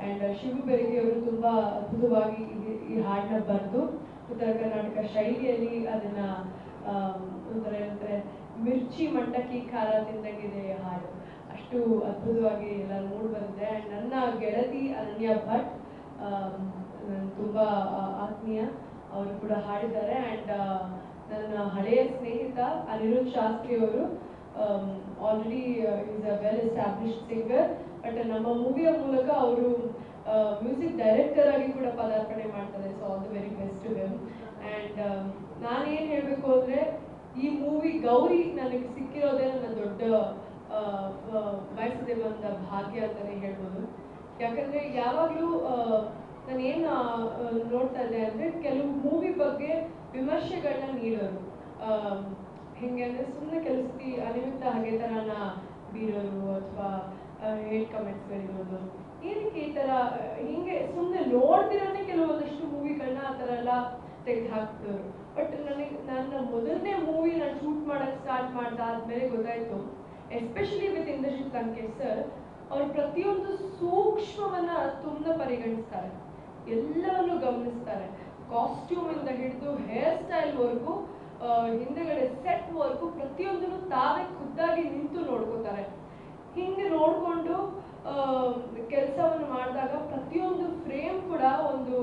C: ಅಂಡ್ ಶಿವು ಬೆಳಗ್ಗೆ ಅವರು ತುಂಬಾ ಅದ್ಭುತವಾಗಿ ಈ- ಹಾಡನ್ನ ಬರೆದು ಉತ್ತರ ಕರ್ನಾಟಕ ಶೈಲಿಯಲ್ಲಿ ಅದನ್ನ ಆಮ್, ಒಂಥರ ಏನಂತಾರೆ ಮಿರ್ಚಿ ಮಂಡಕ್ಕಿ ಖಾರ ತಿಂದಂಗಿದೆ ಹಾಡು. ಅಷ್ಟು ಅದ್ಭುತವಾಗಿ ಎಲ್ಲ ಮೂಡ್ ಬಂದಿದೆ. ಆ್ಯಂಡ್ ನನ್ನ ಗೆಳತಿ ಅನನ್ಯ ಭಟ್ ತುಂಬ ಆತ್ಮೀಯ, ಅವರು ಕೂಡ ಹಾಡಿದ್ದಾರೆ. ಅಂಡ್ ನನ್ನ ಹಳೆಯ ಸ್ನೇಹಿತ ಅನಿರುದ್ಧ್ ಶಾಸ್ತ್ರಿ ಅವರು already is a well establish singer but ನಮ್ಮ ಮೂವಿಯ ಮೂಲಕ ಅವರು ಮ್ಯೂಸಿಕ್ ಡೈರೆಕ್ಟರ್ ಆಗಿ ಕೂಡ ಪದಾರ್ಪಣೆ ಮಾಡ್ತಾರೆ. So all the very best to them and ನಾನೇನು ಹೇಳಬೇಕು ಅಂದರೆ, ಈ ಮೂವಿ ಗೌರಿ ನನಗೆ ಸಿಕ್ಕಿರೋದೇ ನನ್ನ ದೊಡ್ಡ ಆ, ಆ, ಬಯಸದೆ ಬಂದ ಭಾಗ್ಯ ಅಂತಾನೆ ಹೇಳ್ಬೋದು. ಯಾಕಂದ್ರೆ ಯಾವಾಗಲೂ ನಾನು ಏನು ನೋಡ್ತಾ ಇದ್ದೆ ಅಂದ್ರೆ ಕೆಲವು ಮೂವಿ ಬಗ್ಗೆ ವಿಮರ್ಶೆಗಳನ್ನ ನೀಡೋರು. ಹೆಂಗೆ ಅಂದ್ರೆ ಸುಮ್ಮನೆ ಕೆಲಸಕ್ಕೆ ಅನಿಮಿತ್ತ ಹಾಗೆ ತರನ ಬೀರೋರು ಅಥವಾ ಹೇಟ್ ಕಮೆಂಟ್ಸ್ಗಳಿರೋದು ಏನಕ್ಕೆ ಈ ಥರ ಹೀಗೆ ಸುಮ್ಮನೆ ನೋಡ್ತಿರೋನೇ ಕೆಲವೊಂದಷ್ಟು ಮೂವಿಗಳನ್ನ ಆ ಥರ ಎಲ್ಲ ತೆಗೆದು ಹಾಕ್ತಿದ್ರು ಬಟ್ ನನಗೆ ನನ್ನ ಮೊದಲನೇ ಮೂವಿ ನಾನು ಶೂಟ್ ಮಾಡಕ್ಕೆ ಸ್ಟಾರ್ಟ್ ಮಾಡ್ದಾದ್ಮೇಲೆ ಗೊತ್ತಾಯ್ತು. ಎಸ್ಪೆಷಲಿ ವಿತ್ ಇಂದ್ರಜಿತ್ ಸರ್ ಅವ್ರು ಪ್ರತಿಯೊಂದು ಸೂಕ್ಷ್ಮವನ್ನ ತುಂಬ ಪರಿಗಣಿಸ್ತಾರೆ. ಎಲ್ಲವನ್ನು ಗಮನಿಸ್ತಾರೆ. ಕಾಸ್ಟ್ಯೂಮ್ ಇಂದ ಹಿಡಿದು ಹೇರ್ ಸ್ಟೈಲ್ ವರ್ಗು ಹಿಂದೆಗಡೆ ಸೆಟ್ ವರ್ಗು ಪ್ರತಿಯೊಂದನ್ನು ತಾವೇ ಖುದ್ದಾಗಿ ನಿಂತು ನೋಡ್ಕೋತಾರೆ. ಹಿಂಗೆ ನೋಡಿಕೊಂಡು ಕೆಲಸವನ್ನು ಮಾಡಿದಾಗ ಪ್ರತಿಯೊಂದು ಫ್ರೇಮ್ ಕೂಡ ಒಂದು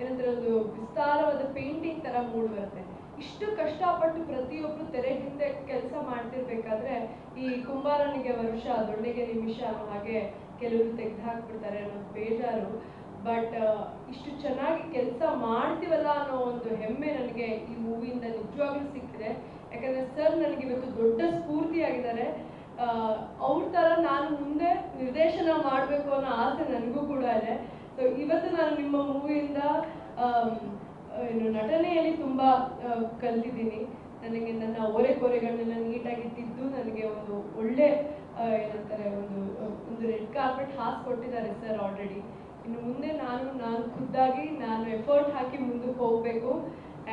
C: ಏನಂದ್ರೆ ಒಂದು ವಿಸ್ತಾರವಾದ ಪೇಂಟಿಂಗ್ ತರ ಮೂಡ್ ಬರುತ್ತೆ. ಇಷ್ಟು ಕಷ್ಟಪಟ್ಟು ಪ್ರತಿಯೊಬ್ರು ತೆರೆ ಹಿಂದೆ ಕೆಲಸ ಮಾಡ್ತಿರ್ಬೇಕಾದ್ರೆ ಈ ಕುಂಬಾರನಿಗೆ ವರ್ಷ ದೊಣ್ಣೆಗೆ ನಿಮಿಷ ಹಾಗೆ ಕೆಲವರು ತೆಗೆದು ಹಾಕ್ಬಿಡ್ತಾರೆ ಅನ್ನೋ ಬೇಜಾರು. ಬಟ್ ಇಷ್ಟು ಚೆನ್ನಾಗಿ ಕೆಲಸ ಮಾಡ್ತೀವಲ್ಲ ಅನ್ನೋ ಒಂದು ಹೆಮ್ಮೆ ನನಗೆ ಈ ಮೂವಿಯಿಂದ ನಿಜವಾಗ್ಲೂ ಸಿಕ್ಕಿದೆ. ಯಾಕಂದ್ರೆ ಸರ್ ನನಗೆ ಇವತ್ತು ದೊಡ್ಡ ಸ್ಫೂರ್ತಿಯಾಗಿದ್ದಾರೆ. ಅವ್ರ ಥರ ನಾನು ಮುಂದೆ ನಿರ್ದೇಶನ ಮಾಡಬೇಕು ಅನ್ನೋ ಆಸೆ ನನಗೂ ಕೂಡ ಇದೆ. ಸೊ ಇವತ್ತು ನಾನು ನಿಮ್ಮ ಮೂವಿಯಿಂದ ಏನು ನಟನೆಯಲ್ಲಿ ತುಂಬ ಕಲ್ತಿದ್ದೀನಿ ನನಗೆ ನನ್ನ ಓರೆ ಕೊರೆಗಳನ್ನೆಲ್ಲ ನೀಟಾಗಿ ತಿದ್ದು ನನಗೆ ಒಂದು ಒಳ್ಳೆ ಏನಂತಾರೆ, ಒಂದು ಒಂದು ರೆಡ್ ಕಾರ್ಪೆಟ್ ಹಾಸ್ಕೊಟ್ಟಿದ್ದಾರೆ ಸರ್ ಆಲ್ರೆಡಿ ಇನ್ನು ಮುಂದೆ ನಾನು ನಾನು ಖುದ್ದಾಗಿ ನಾನು ಎಫರ್ಟ್ ಹಾಕಿ ಮುಂದಕ್ಕೆ ಹೋಗಬೇಕು.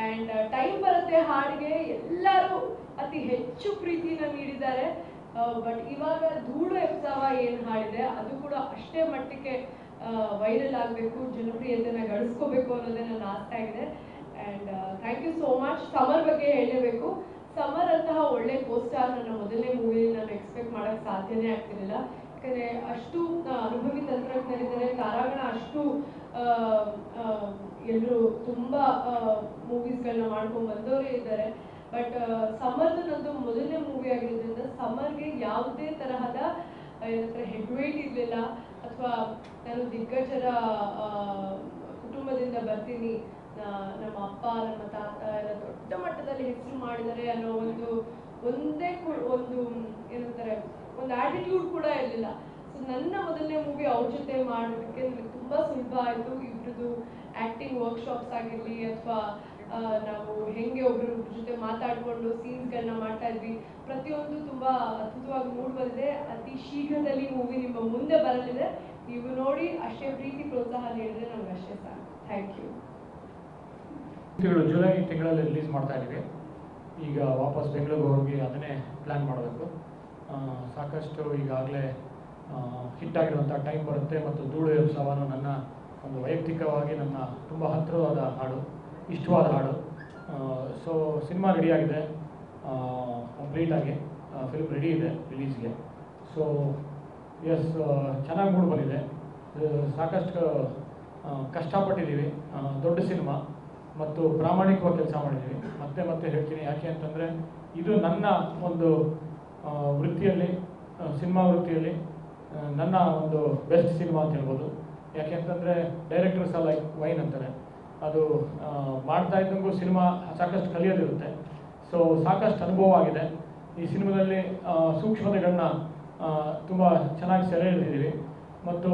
C: ಆ್ಯಂಡ್ ಟೈಮ್ ಬರುತ್ತೆ ಹಾಡಿಗೆ. ಎಲ್ಲರೂ ಅತಿ ಹೆಚ್ಚು ಪ್ರೀತಿನ ನೀಡಿದ್ದಾರೆ. ಬಟ್ ಇವಾಗ ಧೂಳು ಎಪ್ಸಾವ ಏನು ಹಾಡಿದೆ, ಅದು ಕೂಡ ಅಷ್ಟೇ ಮಟ್ಟಕ್ಕೆ ವೈರಲ್ ಆಗಬೇಕು, ಜನಪ್ರಿಯತೆನ ಗಳಿಸ್ಕೋಬೇಕು ಅನ್ನೋದೇ ನನ್ನ ಆಸೆ ಇದೆ and thank you so much Samar ಬಗ್ಗೆ ಹೇಳಲೇಬೇಕು. ಸಮರ್ ಅಂತಹ ಒಳ್ಳೆ ಪೋಸ್ಟಾರ್ ನನ್ನ ಮೊದಲನೇ ಮೂವಿಲಿ ನಾನು ಎಕ್ಸ್ಪೆಕ್ಟ್ ಮಾಡೋಕ್ಕೆ ಸಾಧ್ಯನೇ ಆಗ್ತಿರಲಿಲ್ಲ. ಯಾಕಂದರೆ ಅಷ್ಟು ಅನುಭವಿ ತಂತ್ರಜ್ಞರಿದ್ದಾರೆ. ತಾರಾಗಣ ಅಷ್ಟು ಎಲ್ಲರೂ ತುಂಬ ಮೂವೀಸ್ಗಳನ್ನ ಮಾಡ್ಕೊಂಡು ಬಂದವರೇ ಇದ್ದಾರೆ. ಬಟ್ ಸಮರ್ದು ನಂದು ಮೊದಲನೇ ಮೂವಿ ಆಗಿರೋದ್ರಿಂದ ಸಮರ್ಗೆ ಯಾವುದೇ ತರಹದ ಏನಂತಾರೆ ಹೆಡ್ ವೇಟ್ ಇರಲಿಲ್ಲ. ಅಥವಾ ನಾನು ದಿಗ್ಗಜರ ಕುಟುಂಬದಿಂದ ಬರ್ತೀನಿ ನಮ್ಮ ಅಪ್ಪ, ನಮ್ಮ ತಾತ ಎಲ್ಲ ದೊಡ್ಡ ಮಟ್ಟದಲ್ಲಿ ಹೆಸರು ಮಾಡಿದರೆ ಅನ್ನೋ ಒಂದು, ಒಂದೇ ಒಂದು ಏನಂತಾರೆ ಒಂದು ಆಟಿಟ್ಯೂಡ್ ಕೂಡ ಇರಲಿಲ್ಲ. ಸೊ ನನ್ನ ಮೊದಲನೇ ಮೂವಿ ಅವ್ರ ಜೊತೆ ಮಾಡೋದಕ್ಕೆ ನನಗೆ ತುಂಬ ಸುಲಭ ಆಯಿತು. ಇಬ್ರದ್ದು ಆ್ಯಕ್ಟಿಂಗ್ ವರ್ಕ್ಶಾಪ್ಸ್ ಆಗಿರಲಿ ಅಥವಾ ನಾವು ಹೆಂಗೆ ಒಬ್ರು ಜೊತೆ ಮಾತಾಡಿಕೊಂಡು ಸೀನ್ಸ್ಗಳನ್ನ ಮಾಡ್ತಾ ಇದ್ವಿ. ಪ್ರತಿಯೊಂದು ತುಂಬ ಅದ್ಭುತವಾಗಿ ಮೂಡ್ ಬಂದಿದೆ. ಅತಿ ಶೀಘ್ರದಲ್ಲಿ ಮೂವಿ ನಿಮ್ಮ ಮುಂದೆ ಬರಲಿದೆ. ನೀವು ನೋಡಿ ಅಷ್ಟೇ ಪ್ರೀತಿ, ಪ್ರೋತ್ಸಾಹ ನೀಡಿದ್ರೆ ನಮ್ಗೆ ಅಷ್ಟೇ ಸಾಕು. ಥ್ಯಾಂಕ್ ಯು
A: ಜುಲೈ ತಿಂಗಳಲ್ಲಿ ರಿಲೀಸ್ ಮಾಡ್ತಾ ಇದ್ದೀವಿ. ಈಗ ವಾಪಸ್ ಬೆಂಗಳೂರಿಗೆ ಹೋಗಿ ಅದನ್ನೇ ಪ್ಲ್ಯಾನ್ ಮಾಡಬೇಕು. ಸಾಕಷ್ಟು ಈಗಾಗಲೇ ಹಿಟ್ ಆಗಿರುವಂಥ ಟೈಮ್ ಬರುತ್ತೆ ಮತ್ತು ಧೂಳು ಎಬ್ಸವನು ನನ್ನ ಒಂದು ವೈಯಕ್ತಿಕವಾಗಿ ನನ್ನ ತುಂಬ ಹತ್ತಿರವಾದ ಹಾಡು. ಇಷ್ಟವಾದ ಹಾಡು. ಸೊ ಸಿನಿಮಾ ರೆಡಿಯಾಗಿದೆ ಕಂಪ್ಲೀಟಾಗಿ ಫಿಲ್ಮ್ ರೆಡಿ ಇದೆ ರಿಲೀಸ್ಗೆ ಸೊ ಎಸ್ ಚೆನ್ನಾಗಿ ಮೂಡ್ ಬಂದಿದೆ. ಸಾಕಷ್ಟು ಕಷ್ಟಪಟ್ಟಿದ್ದೀವಿ. ದೊಡ್ಡ ಸಿನಿಮಾ ಮತ್ತು ಪ್ರಾಮಾಣಿಕವಾಗಿ ಕೆಲಸ ಮಾಡಿದ್ದೀವಿ. ಮತ್ತೆ ಮತ್ತೆ ಹೇಳ್ತೀನಿ ಯಾಕೆ ಅಂತಂದರೆ, ಇದು ನನ್ನ ಒಂದು ವೃತ್ತಿಯಲ್ಲಿ ಸಿನಿಮಾ ವೃತ್ತಿಯಲ್ಲಿ ನನ್ನ ಒಂದು ಬೆಸ್ಟ್ ಸಿನಿಮಾ ಅಂತ ಹೇಳ್ಬೋದು. ಯಾಕೆ ಅಂತಂದರೆ ಡೈರೆಕ್ಟರ್ಸ್ ಲೈಕ್ ವೈನ್ ಅಂತಾರೆ. ಅದು ಮಾಡ್ತಾ ಇದ್ದಂಗೂ ಸಿನಿಮಾ ಸಾಕಷ್ಟು ಕಲಿಯೋದಿರುತ್ತೆ. ಸೊ ಸಾಕಷ್ಟು ಅನುಭವ ಆಗಿದೆ ಈ ಸಿನಿಮಾದಲ್ಲಿ ಸೂಕ್ಷ್ಮತೆಗಳನ್ನ ತುಂಬ ಚೆನ್ನಾಗಿ ಸೆರೆ ಹಿಡಿದಿದ್ದೀವಿ ಮತ್ತು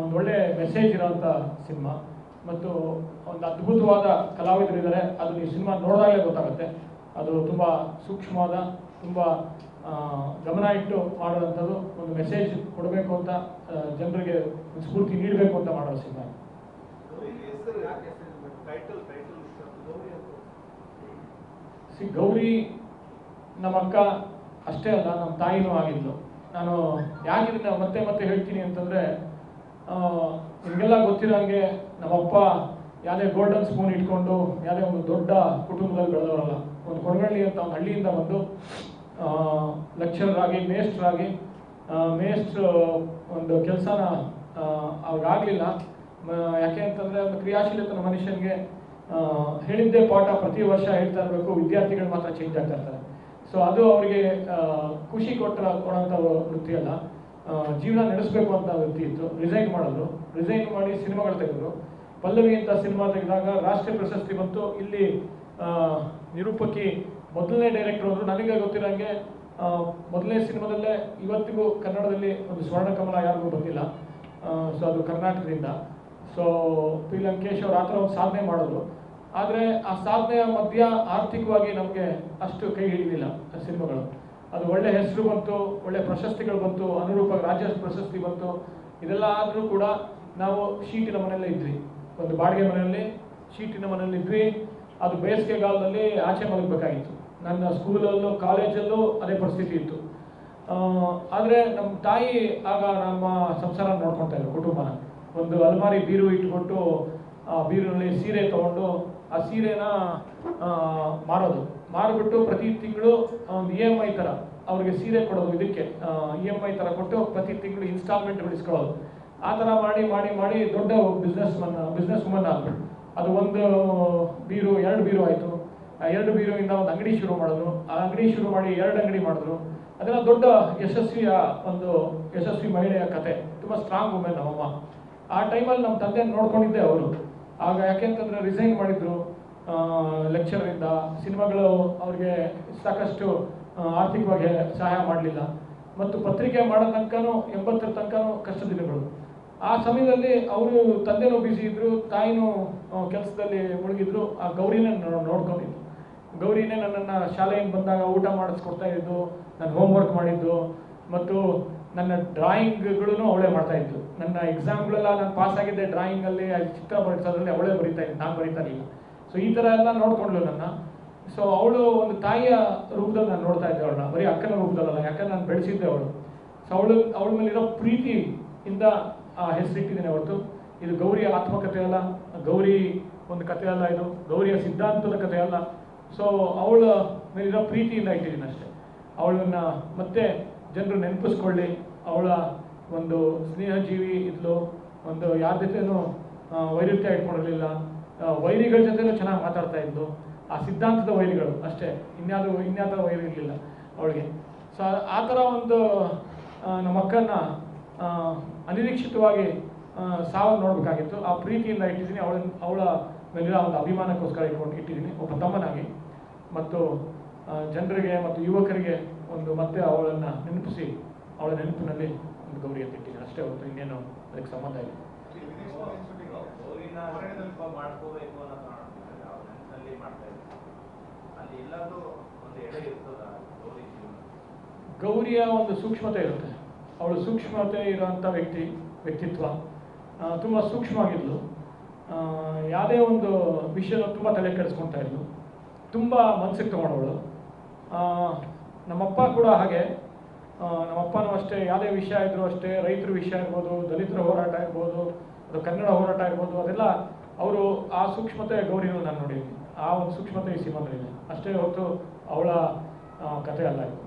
A: ಒಂದು ಒಳ್ಳೆ ಮೆಸೇಜ್ ಇರೋಂಥ ಸಿನಿಮಾ. ಮತ್ತು ಒಂದು ಅದ್ಭುತವಾದ ಕಲಾವಿದರಿದ್ದಾರೆ ಅದು ಈ ಸಿನಿಮಾ ನೋಡಿದಾಗಲೇ ಗೊತ್ತಾಗುತ್ತೆ. ಅದು ತುಂಬ ಸೂಕ್ಷ್ಮವಾದ, ತುಂಬ ಗಮನ ಇಟ್ಟು ಮಾಡುವಂಥದ್ದು ಒಂದು ಮೆಸೇಜ್ ಕೊಡಬೇಕು ಅಂತ ಜನರಿಗೆ ಸ್ಫೂರ್ತಿ ನೀಡಬೇಕು ಅಂತ ಮಾಡೋ ಸಿನಿಮಾ. ಸಿ, ಗೌರಿ ನಮ್ಮ ಅಕ್ಕ ಅಷ್ಟೇ ಅಲ್ಲ, ನಮ್ಮ ತಾಯಿನೂ ಆಗಿದ್ಲು. ನಾನು ಯಾಕೆ ಇದನ್ನ ಮತ್ತೆ ಮತ್ತೆ ಹೇಳ್ತೀನಿ ಅಂತಂದರೆ ನಿಮಗೆಲ್ಲ ಗೊತ್ತಿರೋಂಗೆ ನಮ್ಮಪ್ಪ ಯಾವುದೇ ಗೋಲ್ಡನ್ ಸ್ಪೂನ್ ಇಟ್ಕೊಂಡು, ಯಾವುದೇ ಒಂದು ದೊಡ್ಡ ಕುಟುಂಬದಲ್ಲಿ ಬೆಳೆದವರಲ್ಲ, ಒಂದು ಕೊಡಗಳ್ಳಿ ಅಂತ ಒಂದು ಹಳ್ಳಿಯಿಂದ ಬಂದು ಲೆಕ್ಚರಾಗಿ ಮೇಸ್ಟ್ರಾಗಿ ಮೇಸ್ಟ್ರು ಒಂದು ಕೆಲಸನ ಅವ್ರಿಗಾಗಲಿಲ್ಲ. ಯಾಕೆ ಅಂತಂದರೆ ಒಂದು ಕ್ರಿಯಾಶೀಲತನ ಮನುಷ್ಯನಿಗೆ ಹೇಳಿದ್ದೇ ಪಾಠ ಪ್ರತಿ ವರ್ಷ ಹೇಳ್ತಾ ಇರಬೇಕು, ವಿದ್ಯಾರ್ಥಿಗಳು ಮಾತ್ರ ಚೇಂಜ್ ಆಗ್ತಾ ಇರ್ತಾರೆ. ಸೊ ಅದು ಅವರಿಗೆ ಖುಷಿ ಕೊಟ್ಟ ಕೊಡೋಂಥ ವೃತ್ತಿ ಅಲ್ಲ. ಜೀವನ ನಡೆಸಬೇಕು ಅಂತ ವೃತ್ತಿ ಇತ್ತು. ರಿಸೈನ್ ಮಾಡಿದ್ರು ರಿಸೈನ್ ಮಾಡಿ ಸಿನಿಮಾಗಳು ತೆಗೆದ್ರು. ಪಲ್ಲವಿ ಅಂತ ಸಿನಿಮಾ ತೆಗೆದಾಗ ರಾಷ್ಟ್ರೀಯ ಪ್ರಶಸ್ತಿ ಬಂತು. ಇಲ್ಲಿ ನಿರೂಪಕಿ ಮೊದಲನೇ ಡೈರೆಕ್ಟರ್ ಅವರು ನನಗೆ ಗೊತ್ತಿರೋಂಗೆ ಮೊದಲನೇ ಸಿನಿಮಾದಲ್ಲೇ ಇವತ್ತಿಗೂ ಕನ್ನಡದಲ್ಲಿ ಒಂದು ಸ್ವರ್ಣ ಕಮಲ ಯಾರಿಗೂ ಬಂದಿಲ್ಲ. ಸೊ ಅದು ಕರ್ನಾಟಕದಿಂದ. ಸೊ ಪಿ ಲಂಕೇಶ್ ಅವರು ಆ ಥರ ಒಂದು ಸಾಧನೆ ಮಾಡಿದ್ರು. ಆದರೆ ಆ ಸಾಧನೆಯ ಮಧ್ಯ ಆರ್ಥಿಕವಾಗಿ ನಮಗೆ ಅಷ್ಟು ಕೈ ಹಿಡಿದಿಲ್ಲ ಸಿನಿಮಾಗಳು. ಅದು ಒಳ್ಳೆ ಹೆಸರು ಬಂತು, ಒಳ್ಳೆ ಪ್ರಶಸ್ತಿಗಳು ಬಂತು ಅನುರೂಪ ರಾಜ್ಯ ಪ್ರಶಸ್ತಿ ಬಂತು. ಇದೆಲ್ಲ ಆದರೂ ಕೂಡ ನಾವು ಶೀಟಿನ ಮನೆಯಲ್ಲೇ ಇದ್ವಿ. ಒಂದು ಬಾಡಿಗೆ ಮನೆಯಲ್ಲಿ ಶೀಟಿನ ಮನೆಯಲ್ಲಿ ಇದ್ವಿ. ಅದು ಬೇಸಿಗೆಗಾಲದಲ್ಲಿ ಆಚೆ ಮಲಗಬೇಕಾಗಿತ್ತು. ನನ್ನ ಸ್ಕೂಲಲ್ಲೂ ಕಾಲೇಜಲ್ಲೂ ಅದೇ ಪರಿಸ್ಥಿತಿ ಇತ್ತು. ಆದರೆ ನಮ್ಮ ತಾಯಿ ಆಗ ನಮ್ಮ ಸಂಸಾರ ನೋಡ್ಕೊತಾ ಇದ್ರು ಕುಟುಂಬನ. ಒಂದು ಅಲ್ಮಾರಿ ಬೀರು ಇಟ್ಕೊಟ್ಟು ಆ ಬೀರಿನಲ್ಲಿ ಸೀರೆ ತಗೊಂಡು, ಆ ಸೀರೆನ ಮಾರೋದು. ಮಾರಿಬಿಟ್ಟು ಪ್ರತಿ ತಿಂಗಳು ಒಂದು ಇ ಎಂ ಐ ಥರ ಅವ್ರಿಗೆ ಸೀರೆ ಕೊಡೋದು ಇದಕ್ಕೆ. ಇ ಎಂ ಐ ಥರ ಕೊಟ್ಟು ಪ್ರತಿ ತಿಂಗಳು ಇನ್ಸ್ಟಾಲ್ಮೆಂಟ್ ಬಿಡಿಸ್ಕೊಳ್ಳೋದು. ಆ ಥರ ಮಾಡಿ ಮಾಡಿ ಮಾಡಿ ದೊಡ್ಡ ಬಿಸ್ನೆಸ್ ಮನ್ ಬಿಸ್ನೆಸ್ ವುಮನ್ ಆದ್ರು ಅದು ಒಂದು ಬೀರು, ಎರಡು ಬೀರು ಆಯಿತು. ಎರಡು ಬೀರುವಿಂದ ಒಂದು ಅಂಗಡಿ ಶುರು ಮಾಡಿದ್ರು. ಆ ಅಂಗಡಿ ಶುರು ಮಾಡಿ ಎರಡು ಅಂಗಡಿ ಮಾಡಿದ್ರು. ಅದೆಲ್ಲ ದೊಡ್ಡ ಯಶಸ್ವಿಯ ಒಂದು ಯಶಸ್ವಿ ಮಹಿಳೆಯ ಕತೆ. ತುಂಬ ಸ್ಟ್ರಾಂಗ್ ವುಮೆನ್ ನಮ್ಮಮ್ಮ. ಆ ಟೈಮಲ್ಲಿ ನಮ್ಮ ತಂದೆ ನೋಡ್ಕೊಂಡಿದ್ದೆ ಅವರು. ಆಗ ಯಾಕೆಂತಂದ್ರೆ ರಿಸೈನ್ ಮಾಡಿದ್ರು ಲೆಕ್ಚರಿಂದ ಸಿನಿಮಾಗಳು ಅವ್ರಿಗೆ ಸಾಕಷ್ಟು ಆರ್ಥಿಕವಾಗಿ ಸಹಾಯ ಮಾಡಲಿಲ್ಲ. ಮತ್ತು ಪತ್ರಿಕೆ ಮಾಡೋ ತನಕನೂ, ಎಂಬತ್ತರ ತನಕನೂ ಕಷ್ಟ ದಿನಗಳು. ಆ ಸಮಯದಲ್ಲಿ ಅವರು ತಂದೆನೂ ಬ್ಯುಸಿ ಇದ್ದರು ತಾಯಿನೂ ಕೆಲಸದಲ್ಲಿ ಮುಳುಗಿದ್ರು. ಆ ಗೌರಿನೇ ನೋಡ್ಕೊಂಡಿದ್ದು. ಗೌರಿನೇ ನನ್ನನ್ನು ಶಾಲೆಯಿಂದ ಬಂದಾಗ ಊಟ ಮಾಡಿಸ್ಕೊಡ್ತಾ ಇದ್ದು, ನಾನು ಹೋಮ್ವರ್ಕ್ ಮಾಡಿದ್ದು. ಮತ್ತು ನನ್ನ ಡ್ರಾಯಿಂಗ್ಗಳನ್ನು ಅವಳೇ ಮಾಡ್ತಾ ಇತ್ತು ನನ್ನ ಎಕ್ಸಾಮ್ಗಳೆಲ್ಲ ನಾನು ಪಾಸ್ ಆಗಿದ್ದೆ ಡ್ರಾಯಿಂಗಲ್ಲಿ ಅಲ್ಲಿ ಚಿತ್ರ ಬರೆಸೋದ್ರಲ್ಲಿ ಅವಳೇ ಬರೀತಾ ಇದ್ದು, ನಾನು ಬರೀತಾ ಇಲ್ಲ ಸೊ ಈ ಥರ ಎಲ್ಲ ನೋಡ್ಕೊಂಡ್ಲು ನನ್ನ. ಸೊ ಅವಳು ಒಂದು ತಾಯಿಯ ರೂಪದಲ್ಲಿ ನಾನು ನೋಡ್ತಾ ಇದ್ದೆ ಅವಳನ್ನ, ಬರೀ ಅಕ್ಕನ ರೂಪದಲ್ಲ ಯಾಕಂದ್ರೆ ನಾನು ಬೆಳೆಸಿದ್ದೆ ಅವಳು. ಸೊ ಅವಳು, ಅವಳ ಮೇಲಿರೋ ಪ್ರೀತಿಯಿಂದ ಆ ಹೆಸರಿಟ್ಟಿದ್ದೀನಿ ಹೊರತು. ಇದು ಗೌರಿಯ ಆತ್ಮಕಥೆ ಅಲ್ಲ, ಗೌರಿ ಒಂದು ಕಥೆ ಅಲ್ಲ ಇದು, ಗೌರಿಯ ಸಿದ್ಧಾಂತದ ಕಥೆ ಅಲ್ಲ. ಸೊ ಅವಳ ಮೇಲಿರೋ ಪ್ರೀತಿಯಿಂದ ಇಟ್ಟಿದ್ದೀನಿ ಅಷ್ಟೇ. ಅವಳನ್ನು ಮತ್ತೆ ಜನರು ನೆನಪಿಸ್ಕೊಳ್ಳಿ. ಅವಳ ಒಂದು ಸ್ನೇಹಜೀವಿ ಇದ್ಲು ಒಂದು ಯಾರ ಜೊತೆನೂ ವೈರುತ್ಯ ಇಟ್ಕೊಂಡಿರಲಿಲ್ಲ. ವೈರಿಗಳ ಜೊತೆನೂ ಚೆನ್ನಾಗಿ ಮಾತಾಡ್ತಾ ಇದ್ಲು. ಆ ಸಿದ್ಧಾಂತದ ವೈರಿಗಳು ಅಷ್ಟೇ. ಇನ್ಯಾವುದು ಇನ್ಯಾವುದೋ ವೈರಿ ಇರಲಿಲ್ಲ ಅವಳಿಗೆ. ಸೊ ಆ ಥರ ಒಂದು ಆ, ನಮ್ಮ ಅಕ್ಕನ್ನ ಅನಿರೀಕ್ಷಿತವಾಗಿ ಸಾವು ಸಾವನ್ನು ನೋಡಬೇಕಾಗಿತ್ತು. ಆ ಪ್ರೀತಿಯಿಂದ ಇಟ್ಟಿದ್ದೀನಿ. ಅವಳ ಅವಳ ಮೇಲಿರೋ ಒಂದು ಅಭಿಮಾನಕ್ಕೋಸ್ಕರ ಇಟ್ಕೊಂಡು ಇಟ್ಟಿದ್ದೀನಿ. ಒಬ್ಬ ತಮ್ಮನಾಗಿ. ಮತ್ತು ಜನರಿಗೆ ಮತ್ತು ಯುವಕರಿಗೆ ಒಂದು ಮತ್ತೆ ಅವಳನ್ನು ನೆನಪಿಸಿ ಅವಳ ನೆನಪಿನಲ್ಲಿ ಒಂದು ಗೌರಿ ಅಂತ ಇಟ್ಟಿದ್ದೀನಿ ಅಷ್ಟೇ ಹೊರತು ಇನ್ನೇನು ಅದಕ್ಕೆ ಸಂಬಂಧ ಇಲ್ಲ. ಗೌರಿಯ ಒಂದು ಸೂಕ್ಷ್ಮತೆ ಇರುತ್ತೆ. ಅವಳು ಸೂಕ್ಷ್ಮತೆ ಇರುವಂಥ ವ್ಯಕ್ತಿ, ವ್ಯಕ್ತಿತ್ವ ತುಂಬ ಸೂಕ್ಷ್ಮವಾಗಿದ್ಲು. ಯಾವುದೇ ಒಂದು ವಿಷಯನ ತುಂಬ ತಲೆ ಕೆಡಿಸ್ಕೊತಾ ಇದ್ಲು. ತುಂಬ ಮನಸ್ಸಿಗೆ ತೊಗೊಂಡವಳು. ನಮ್ಮಪ್ಪ ಕೂಡ ಹಾಗೆ. ನಮ್ಮಪ್ಪನೂ ಅಷ್ಟೇ, ಯಾವುದೇ ವಿಷಯ ಇದ್ದರೂ ಅಷ್ಟೇ, ರೈತರ ವಿಷಯ ಇರ್ಬೋದು, ದಲಿತರ ಹೋರಾಟ ಇರ್ಬೋದು, ಅದು ಕನ್ನಡ ಹೋರಾಟ ಇರ್ಬೋದು, ಅದೆಲ್ಲ ಅವರು ಆ ಸೂಕ್ಷ್ಮತೆ ಗೌರಿನೂ ನಾನು ನೋಡಿದ್ದೀನಿ. ಆ ಒಂದು ಸೂಕ್ಷ್ಮತೆ ಈ ಸಿನಿಮಾದಲ್ಲಿದೆ. ಅಷ್ಟೇ ಹೊತ್ತು ಅವಳ ಕಥೆ ಅಲ್ಲ ಇದು.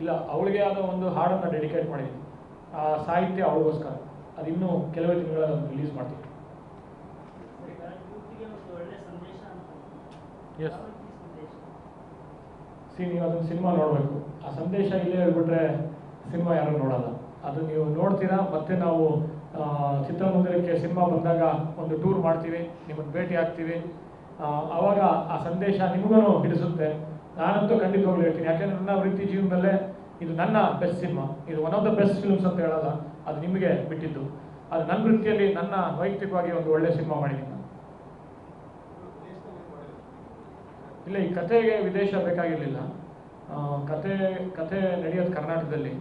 A: ಇಲ್ಲ, ಅವಳಿಗೆ ಆದ ಒಂದು ಹಾಡನ್ನು ಡೆಡಿಕೇಟ್ ಮಾಡಿದ್ದೀನಿ. ಆ ಸಾಹಿತ್ಯ ಅವಳಿಗೋಸ್ಕರ. ಅದು ಇನ್ನೂ ಕೆಲವೇ ತಿಂಗಳಲ್ಲಿ ರಿಲೀಸ್ ಮಾಡ್ತೀನಿ.
D: ಯೂತ್ಗೆ ಒಂದು ಒಳ್ಳೆ ಸಂದೇಶ ಅಂತ
A: Yes.
D: ಯಾವ ರೀತಿ ಸಂದೇಶ
A: ಸಿ ನೀವು ಅದನ್ನು ಸಿನಿಮಾ ನೋಡಬೇಕು. ಆ ಸಂದೇಶ ಇಲ್ಲೇ ಹೇಳ್ಬಿಟ್ರೆ ಸಿನಿಮಾ ಯಾರು ನೋಡಲ್ಲ. ಅದು ನೀವು ನೋಡ್ತೀರಾ, ಮತ್ತೆ ನಾವು ಚಿತ್ರಮಂದಿರಕ್ಕೆ ಸಿನಿಮಾ ಬಂದಾಗ ಒಂದು ಟೂರ್ ಮಾಡ್ತೀವಿ ನಿಮಗೆ ಭೇಟಿ ಆಗ್ತೀವಿ. ಆವಾಗ ಆ ಸಂದೇಶ ನಿಮಗೂ ಹಿಡಿಸುತ್ತೆ. ನಾನಂತೂ ಖಂಡಿತವಾಗ್ಲೂ ಹೇಳ್ತೀನಿ. ಯಾಕೆಂದ್ರೆ ನನ್ನ ವೃತ್ತಿ ಜೀವನದಲ್ಲೇ ಇದು ನನ್ನ ಬೆಸ್ಟ್ ಸಿನಿಮಾ ಇದು one of the best films ಅಂತ ಹೇಳಲ್ಲ. ಅದು ನಿಮಗೆ ಬಿಟ್ಟಿದ್ದು. ಅದು ನನ್ನ ವೃತ್ತಿಯಲ್ಲಿ ನನ್ನ ವೈಯಕ್ತಿಕವಾಗಿ ಒಂದು ಒಳ್ಳೆ ಸಿನಿಮಾ ಮಾಡಿದ್ದೀನಿ ನಾನು ಇಲ್ಲ, ಈ ಕಥೆಗೆ ವಿದೇಶ ಬೇಕಾಗಿರಲಿಲ್ಲ. ಕತೆ ಕತೆ ನಡೆಯೋದು ಕರ್ನಾಟಕದಲ್ಲಿ.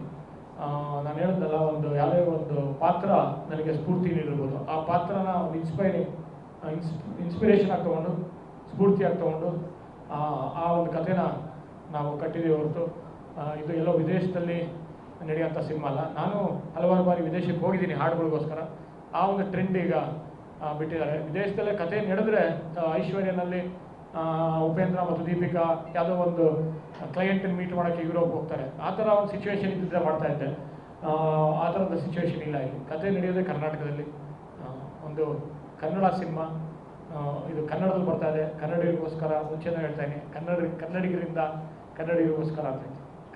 A: ನಾನು ಹೇಳಿದ್ನಲ್ಲ ಒಂದು ಯಾವುದೇ ಒಂದು ಪಾತ್ರ ನನಗೆ ಸ್ಫೂರ್ತಿ ನೀಡಿರ್ಬೋದು. ಆ ಪಾತ್ರನ ಒಂದು ಇನ್ಸ್ಪೈರಿಂಗ್ ಇನ್ಸ್ಪಿರೇಷನ್ ಆಗಿ ತೊಗೊಂಡು ಸ್ಫೂರ್ತಿಯಾಗಿ ತೊಗೊಂಡು ಆ ಒಂದು ಕಥೆನ ನಾವು ಕಟ್ಟಿದ್ದೀವಿ ಹೊರತು ಇದು ಎಲ್ಲೋ ವಿದೇಶದಲ್ಲಿ ನಡೆಯುವಂಥ ಸಿನಿಮಾ ಅಲ್ಲ. ನಾನು ಹಲವಾರು ಬಾರಿ ವಿದೇಶಕ್ಕೆ ಹೋಗಿದ್ದೀನಿ ಹಾಡುಗಳಿಗೋಸ್ಕರ. ಆ ಒಂದು ಟ್ರೆಂಡ್ ಈಗ ಬಿಟ್ಟಿದ್ದಾರೆ. ವಿದೇಶದಲ್ಲೇ ಕಥೆ ನಡೆದ್ರೆ ಐಶ್ವರ್ಯನಲ್ಲಿ ಉಪೇಂದ್ರ ಮತ್ತು ದೀಪಿಕಾ ಯಾವುದೋ ಒಂದು ಕ್ಲೈಂಟನ್ನು ಮೀಟ್ ಮಾಡೋಕ್ಕೆ ಯುರೋಪ್ ಹೋಗ್ತಾರೆ. ಆ ಥರ ಒಂದು ಸಿಚುವೇಶನ್ ಇದ್ದಿದ್ದರೆ ಮಾಡ್ತಾ ಇದ್ದೆ. ಆ, ಥರ ಥರದ ಸಿಚುವೇಶನ್ ಇಲ್ಲ ಇಲ್ಲಿ. ಕತೆ ನಡೆಯೋದೇ ಕರ್ನಾಟಕದಲ್ಲಿ. ಒಂದು ಕನ್ನಡ ಸಿನಿಮಾ. ಇದು ಕನ್ನಡದಲ್ಲಿ ಬರ್ತಾ ಇದೆ. ಕನ್ನಡಿಗರಿಗೋಸ್ಕರ ಮುಂಚೆನೂ ಹೇಳ್ತಾ ಇದ್ದೀನಿ. ಕನ್ನಡ ಕನ್ನಡಿಗರಿಂದ ಕನ್ನಡಿಗರಿಗೋಸ್ಕರ ಅಂತ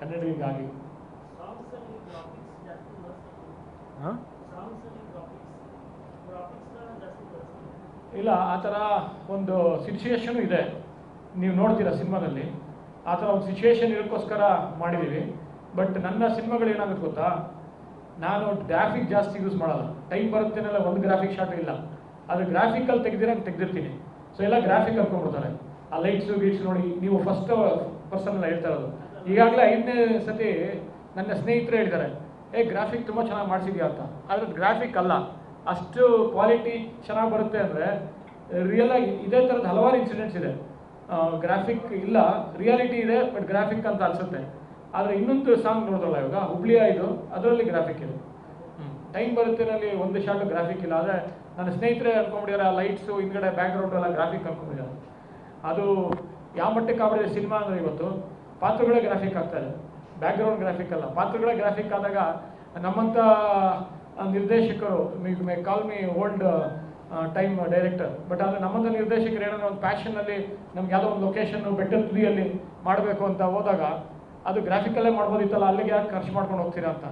A: ಕನ್ನಡಿಗಾಗಿ ಕನ್ನಡಿಗರಿಗಾಗಿ. ಹಾಂ
D: ಸಾಂಗ್ಸ್ ಅಲ್ಲಿ ಗ್ರಾಫಿಕ್ಸ್ ಗ್ರಾಫಿಕ್ಸ್ನ ಜಾಸ್ತಿ ಬಳಸ್ತಾರೆ
A: ಇಲ್ಲ, ಆ ಥರ ಒಂದು ಸಿಚುಯೇಷನು ಇದೆ. ನೀವು ನೋಡ್ತೀರಾ ಸಿನಿಮಾದಲ್ಲಿ. ಆ ಥರ ಒಂದು ಸಿಚುಯೇಷನ್ ಇರೋಕ್ಕೋಸ್ಕರ ಮಾಡಿದ್ದೀವಿ. ಬಟ್ ನನ್ನ ಸಿನಿಮಾಗಳು ಏನಾಗುತ್ತೆ ಗೊತ್ತಾ? ನಾನು ಗ್ರಾಫಿಕ್ ಜಾಸ್ತಿ ಯೂಸ್ ಮಾಡಲ್ಲ. ಟೈಮ್ ಬರುತ್ತೇನೆಲ್ಲ, ಒಂದು ಗ್ರಾಫಿಕ್ ಶಾಟ್ ಇಲ್ಲ. ಅದು ಗ್ರಾಫಿಕಲ್ಲಿ ತೆಗೆದಿರಂಗೆ ತೆಗೆದಿರ್ತೀನಿ. ಸೊ ಎಲ್ಲ ಗ್ರಾಫಿಕ್ ಅಂದ್ಕೊಂಡ್ಬಿಡ್ತಾರೆ ಆ ಲೈಟ್ಸು ಗೀಟ್ಸ್ ನೋಡಿ, ನೀವು ಫಸ್ಟ್ ಪರ್ಸನ್ ಎಲ್ಲ ಹೇಳ್ತಾ ಇರೋದು. ಈಗಾಗಲೇ ಐದನೇ ಸತಿ ನನ್ನ ಸ್ನೇಹಿತರು ಹೇಳಿದ್ದಾರೆ, ಏ ಗ್ರಾಫಿಕ್ ತುಂಬ ಚೆನ್ನಾಗಿ ಮಾಡಿಸಿದ್ಯಾ ಅಂತ. ಆದರೆ ಗ್ರಾಫಿಕ್ ಅಲ್ಲ. ಅಷ್ಟು ಕ್ವಾಲಿಟಿ ಚೆನ್ನಾಗಿ ಬರುತ್ತೆ ಅಂದರೆ ರಿಯಲ್ ಆಗಿ ಇದೇ ಥರದ ಹಲವಾರು ಇನ್ಸಿಡೆಂಟ್ಸ್ ಇದೆ. ಗ್ರಾಫಿಕ್ ಇಲ್ಲ ರಿಯಾಲಿಟಿ ಇದೆ ಬಟ್ ಗ್ರಾಫಿಕ್ ಅಂತ ಅನ್ಸುತ್ತೆ. ಆದರೆ ಇನ್ನೊಂದು ಸಾಂಗ್ ನೋಡೋದಲ್ಲ ಇವಾಗ, ಹುಬ್ಳಿಯ ಇದು, ಅದರಲ್ಲಿ ಗ್ರಾಫಿಕ್ ಇದೆ. ಟೈಮ್ ಬರುತ್ತೇನಲ್ಲಿ ಒಂದು ಶಾರ್ಟ್ ಗ್ರಾಫಿಕ್ ಇಲ್ಲ, ಆದರೆ ನನ್ನ ಸ್ನೇಹಿತರೆ ಅನ್ಕೊಂಡ್ಬಿಟ್ಟಿದ್ದಾರೆ ಆ ಲೈಟ್ಸು ಹಿಂದ್ಗಡೆ ಬ್ಯಾಕ್ಗ್ರೌಂಡ್ ಎಲ್ಲ ಗ್ರಾಫಿಕ್ ಅನ್ಕೊಂಡ್ಬಿಟ್ಟಿದ್ದಾರೆ ಅದು ಯಾವ ಮಟ್ಟಕ್ಕೆ ಆಗ್ಬಿಟ್ಟಿದೆ ಸಿನಿಮಾ ಅಂದರೆ ಇವತ್ತು, ಪಾತ್ರಗಳೇ ಗ್ರಾಫಿಕ್ ಆಗ್ತಾ ಇದೆ. ಬ್ಯಾಕ್ಗ್ರೌಂಡ್ ಗ್ರಾಫಿಕ್ ಅಲ್ಲ. ಪಾತ್ರಗಳೇ ಗ್ರಾಫಿಕ್ ಆದಾಗ ನಮ್ಮಂಥ ನಿರ್ದೇಶಕರು, may call me old time director but ಆದರೆ ನಮ್ಮಂಥ ನಿರ್ದೇಶಕರು ಏನೋ ಒಂದು ಪ್ಯಾಷನಲ್ಲಿ ನಮ್ಗೆ ಯಾವುದೋ ಒಂದು ಲೊಕೇಶನ್ ಬೆಟ್ಟದ ತುದಿಯಲ್ಲಿ ಮಾಡಬೇಕು ಅಂತ ಹೋದಾಗ ಅದು ಗ್ರಾಫಿಕಲ್ಲೇ ಮಾಡ್ಬೋದಿತ್ತಲ್ಲ, ಅಲ್ಲಿಗೆ ಯಾಕೆ ಖರ್ಚು ಮಾಡ್ಕೊಂಡು ಹೋಗ್ತೀರಾ ಅಂತ.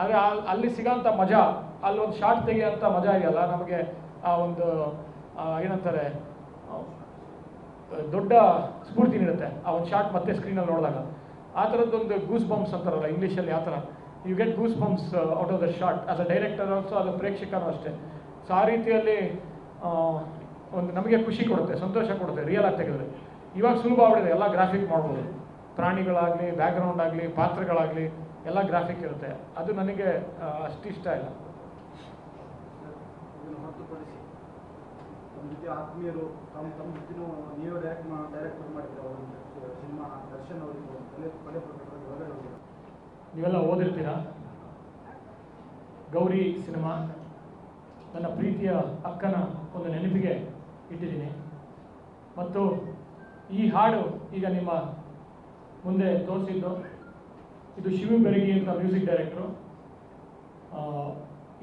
A: ಆದರೆ ಅಲ್ಲಿ ಸಿಗೋಂಥ ಮಜಾ, ಅಲ್ಲಿ ಒಂದು ಶಾರ್ಟ್ ತೆಗೆಯೋಂಥ ಮಜಾ ಇದೆಯಲ್ಲ, ನಮಗೆ ಆ ಒಂದು ಏನಂತಾರೆ ದೊಡ್ಡ ಸ್ಫೂರ್ತಿ ನೀಡುತ್ತೆ ಆ ಒಂದು ಶಾರ್ಟ್ ಮತ್ತೆ ಸ್ಕ್ರೀನಲ್ಲಿ ನೋಡಿದಾಗ. ಆ ಥರದ್ದೊಂದು ಗೂಸ್ ಬಾಂಬ್ಸ್ ಅಂತಾರಲ್ಲ ಇಂಗ್ಲೀಷಲ್ಲಿ ಆ ಥರ you get goose bumps out of the short as a director also ಅದು ಪ್ರೇಕ್ಷಕರು ಅಷ್ಟೇ. ಸೊ ಆ ರೀತಿಯಲ್ಲಿ ಒಂದು ನಮಗೆ ಖುಷಿ ಕೊಡುತ್ತೆ, ಸಂತೋಷ ಕೊಡುತ್ತೆ ರಿಯಲ್ ಆಗಿ ತೆಗೆದ್ರೆ. ಇವಾಗ ಸುಲಭ ಆಗಿದೆ ಎಲ್ಲ ಗ್ರಾಫಿಕ್ ಮಾಡ್ಬೋದು. ಪ್ರಾಣಿಗಳಾಗಲಿ ಬ್ಯಾಕ್ಗ್ರೌಂಡ್ ಆಗಲಿ, ಪಾತ್ರಗಳಾಗಲಿ, ಎಲ್ಲ ಗ್ರಾಫಿಕ್ ಇರುತ್ತೆ. ಅದು ನನಗೆ ಅಷ್ಟಿಷ್ಟ ಇಲ್ಲ.
E: ಆತ್ಮೀಯರು ಮಾಡಿದ್ರೆ ಸಿನಿಮಾ, ದರ್ಶನ್
A: ನೀವೆಲ್ಲ ಓದಿರ್ತೀರಾ? ಗೌರಿ ಸಿನಿಮಾ, ನನ್ನ ಪ್ರೀತಿಯ ಅಕ್ಕನ ಒಂದು ನೆನಪಿಗೆ ಇಟ್ಟಿದ್ದೀನಿ. ಮತ್ತು ಈ ಹಾಡು ಈಗ ನಿಮ್ಮ ಮುಂದೆ ತೋರಿಸಿದ್ದು, ಇದು ಶಿವ ಬೆರಗಿ ಅಂತ ಮ್ಯೂಸಿಕ್ ಡೈರೆಕ್ಟ್ರು.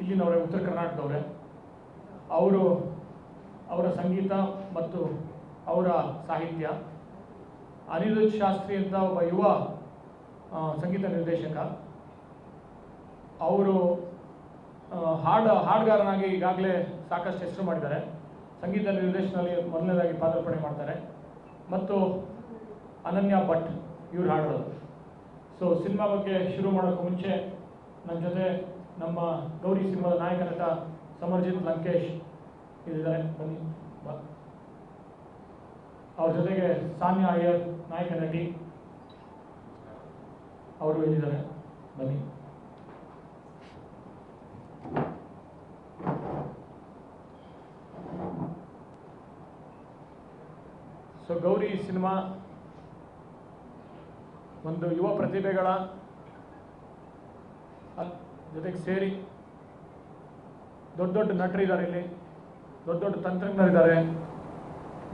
A: ಇಲ್ಲಿನವರೇ, ಉತ್ತರ ಕರ್ನಾಟಕದವರೇ. ಅವರು ಅವರ ಸಂಗೀತ ಮತ್ತು ಅವರ ಸಾಹಿತ್ಯ. ಅನಿರುದ್ಧ್ ಶಾಸ್ತ್ರಿ ಅಂತ ಒಬ್ಬ ಯುವ ಸಂಗೀತ ನಿರ್ದೇಶಕ. ಅವರು ಹಾಡು, ಹಾಡುಗಾರನಾಗಿ ಈಗಾಗಲೇ ಸಾಕಷ್ಟು ಹೆಸರು ಮಾಡಿದ್ದಾರೆ. ಸಂಗೀತ ನಿರ್ದೇಶನದಲ್ಲಿ ಮೊದಲನೇದಾಗಿ ಪಾದಾರ್ಪಣೆ ಮಾಡ್ತಾರೆ. ಮತ್ತು ಅನನ್ಯ ಭಟ್, ಇವ್ರು ಹಾಡೋದು ಸೊ ಸಿನಿಮಾ ಬಗ್ಗೆ ಶುರು ಮಾಡೋಕ್ಕೂ ಮುಂಚೆ ನನ್ನ ಜೊತೆ ನಮ್ಮ ಗೌರಿ ಸಿನಿಮಾದ ನಾಯಕ ನಟ ಸಮರ್ಜಿತ್ ಲಂಕೇಶ್ ಇದ್ದಾರೆ ಬನ್ನಿ ಅವ್ರ ಜೊತೆಗೆ ಸಾನ್ಯಾ ಅಯ್ಯರ್, ನಾಯಕ ನಟಿ. ಅವರು ಹೇಳಿದ್ದಾರೆ. ಬನ್ನಿ. ಸೊ ಗೌರಿ ಸಿನಿಮಾ ಒಂದು ಯುವ ಪ್ರತಿಭೆಗಳ ಜೊತೆಗೆ ಸೇರಿ ದೊಡ್ಡ ದೊಡ್ಡ ನಟರಿದ್ದಾರೆ ಇಲ್ಲಿ. ದೊಡ್ಡ ದೊಡ್ಡ ತಂತ್ರಜ್ಞರಿದ್ದಾರೆ.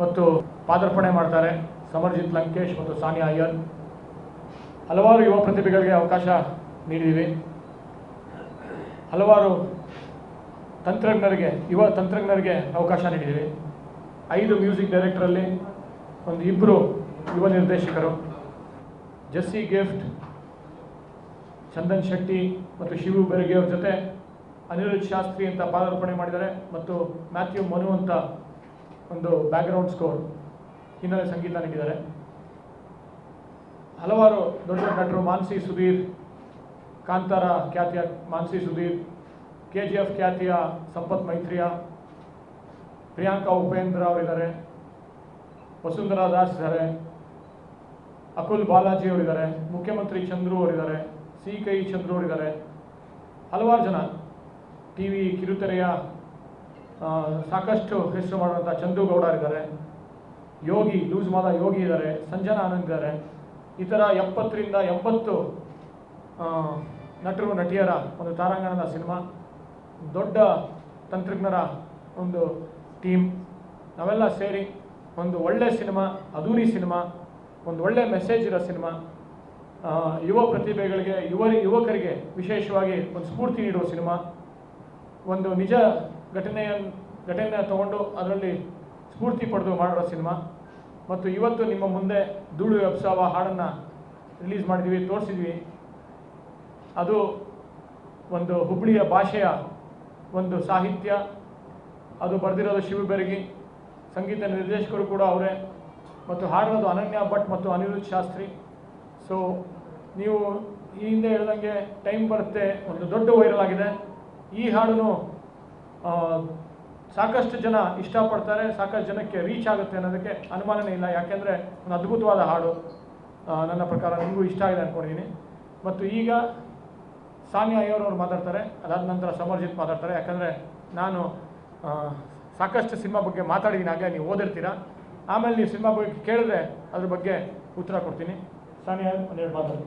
A: ಮತ್ತು ಪಾದರ್ಪಣೆ ಮಾಡ್ತಾರೆ. ಸಮರ್ಜಿತ್ ಲಂಕೇಶ್ ಮತ್ತು ಸಾನಿಯಾ ಅಯ್ಯರ್. ಹಲವಾರು ಯುವ ಪ್ರತಿಭೆಗಳಿಗೆ ಅವಕಾಶ ನೀಡಿದ್ದೀವಿ ಹಲವಾರು ತಂತ್ರಜ್ಞರಿಗೆ, ಯುವ ತಂತ್ರಜ್ಞರಿಗೆ ಅವಕಾಶ ನೀಡಿದ್ದೀವಿ ಐದು ಮ್ಯೂಸಿಕ್ ಡೈರೆಕ್ಟರಲ್ಲಿ ಒಂದು ಇಬ್ಬರು ಯುವ ನಿರ್ದೇಶಕರು. ಜಸ್ಸಿ ಗಿಫ್ಟ್, ಚಂದನ್ ಶೆಟ್ಟಿ ಮತ್ತು ಶಿವು ಬೆರಗಿ ಅವ್ರ ಜೊತೆ ಅನಿರುದ್ಧ್ ಶಾಸ್ತ್ರಿ ಅಂತ ಪಾದಾರ್ಪಣೆ ಮಾಡಿದ್ದಾರೆ ಮತ್ತು ಮ್ಯಾಥ್ಯೂ ಮನು ಅಂತ ಒಂದು ಬ್ಯಾಕ್ಗ್ರೌಂಡ್ ಸ್ಕೋರ್ ಹಿನ್ನೆಲೆ ಸಂಗೀತ ನೀಡಿದ್ದಾರೆ ಹಲವಾರು ದೊಡ್ಡ ನಟರು ಮಾನ್ಸಿ ಸುಧೀರ್, ಕಾಂತಾರ ಖ್ಯಾತಿಯ Mansi Sudhir K G F ಖ್ಯಾತಿಯ ಸಂಪತ್ ಮೈತ್ರಿಯ, ಪ್ರಿಯಾಂಕಾ ಉಪೇಂದ್ರ ಅವರಿದ್ದಾರೆ, ವಸುಂಧರಾ ದಾಸ್ ಇದ್ದಾರೆ, ಅಕುಲ್ ಬಾಲಾಜಿ ಅವರಿದ್ದಾರೆ, ಮುಖ್ಯಮಂತ್ರಿ ಚಂದ್ರು ಅವರಿದ್ದಾರೆ ಸಿ ಕೈ ಚಂದ್ರು ಅವರಿದ್ದಾರೆ. ಹಲವಾರು ಜನ ಟಿ ವಿ ಕಿರುತೆರೆಯ ಸಾಕಷ್ಟು ಹೆಸರು ಮಾಡುವಂಥ ಚಂದು ಗೌಡ ಇದ್ದಾರೆ. ಯೋಗಿ, ಲೂಸ್ ಮಾದ ಯೋಗಿ ಇದ್ದಾರೆ. ಸಂಜನಾ ಆನಂದ್ ಇದ್ದಾರೆ. ಈ ಥರ ಎಪ್ಪತ್ತರಿಂದ ಎಂಬತ್ತು ನಟರು, ನಟಿಯರ ಒಂದು ತಾರಾಂಗಣದ ಸಿನಿಮಾ. ದೊಡ್ಡ ತಂತ್ರಜ್ಞರ ಒಂದು ಟೀಮ್. ನಾವೆಲ್ಲ ಸೇರಿ ಒಂದು ಒಳ್ಳೆ ಸಿನಿಮಾ ಅದೂರಿ ಸಿನಿಮಾ, ಒಂದು ಒಳ್ಳೆ ಮೆಸೇಜ್ ಇರೋ ಸಿನಿಮಾ. ಯುವ ಪ್ರತಿಭೆಗಳಿಗೆ, ಯುವ, ಯುವಕರಿಗೆ ವಿಶೇಷವಾಗಿ ಒಂದು ಸ್ಫೂರ್ತಿ ನೀಡುವ ಸಿನಿಮಾ. ಒಂದು ನಿಜ ಘಟನೆಯ ಘಟನೆಯ ತಗೊಂಡು ಅದರಲ್ಲಿ ಸ್ಫೂರ್ತಿ ಪಡೆದು ಮಾಡಿರೋ ಸಿನಿಮಾ. ಮತ್ತು ಇವತ್ತು ನಿಮ್ಮ ಮುಂದೆ ಧೂಳು ಎಬ್ಸಾವ ಹಾಡನ್ನು ರಿಲೀಸ್ ಮಾಡಿದ್ವಿ, ತೋರಿಸಿದ್ವಿ. ಅದು ಒಂದು ಹುಬ್ಬಳ್ಳಿಯ ಭಾಷೆಯ ಒಂದು ಸಾಹಿತ್ಯ. ಅದು ಬರೆದಿರೋದು ಶಿವಬೆರಗಿ ಸಂಗೀತ ನಿರ್ದೇಶಕರು ಕೂಡ ಅವರೇ. ಮತ್ತು ಹಾಡಿರೋದು ಅನನ್ಯ ಭಟ್ ಮತ್ತು ಅನಿರುದ್ಧ ಶಾಸ್ತ್ರಿ. ಸೊ ನೀವು ಈ ಹಿಂದೆ ಹೇಳ್ದಂಗೆ ಟೈಮ್ ಬರುತ್ತೆ. ಒಂದು ದೊಡ್ಡ ವೈರಲ್ ಆಗಿದೆ. ಈ ಹಾಡನ್ನು ಸಾಕಷ್ಟು ಜನ ಇಷ್ಟಪಡ್ತಾರೆ, ಸಾಕಷ್ಟು ಜನಕ್ಕೆ ರೀಚ್ ಆಗುತ್ತೆ ಅನ್ನೋದಕ್ಕೆ ಅನುಮಾನನೇ ಇಲ್ಲ. ಯಾಕೆಂದರೆ ಒಂದು ಅದ್ಭುತವಾದ ಹಾಡು ನನ್ನ ಪ್ರಕಾರ ನಿಮಗೂ ಇಷ್ಟ ಆಗಿದೆ ಅಂದ್ಕೊಂಡಿದ್ದೀನಿ ಮತ್ತು ಈಗ ಸಾನಿಯಾ ಅಯ್ಯರ್ ಅವರು ಮಾತಾಡ್ತಾರೆ, ಅದಾದ ನಂತರ ಸಮರ್ಜಿತ್ ಮಾತಾಡ್ತಾರೆ. ಯಾಕಂದರೆ ನಾನು ಸಾಕಷ್ಟು ಸಿನಿಮಾ ಬಗ್ಗೆ ಮಾತಾಡಿದ್ದೀನಿ ಆಗಲೇ ನೀವು ಓದಿರ್ತೀರಾ. ಆಮೇಲೆ ನೀವು ಸಿನಿಮಾ ಬಗ್ಗೆ ಕೇಳಿದ್ರೆ ಅದ್ರ ಬಗ್ಗೆ ಉತ್ತರ ಕೊಡ್ತೀನಿ. ಸಾನಿಯಾ, ಒಂದೆರಡು ಮಾತಾಡಿ.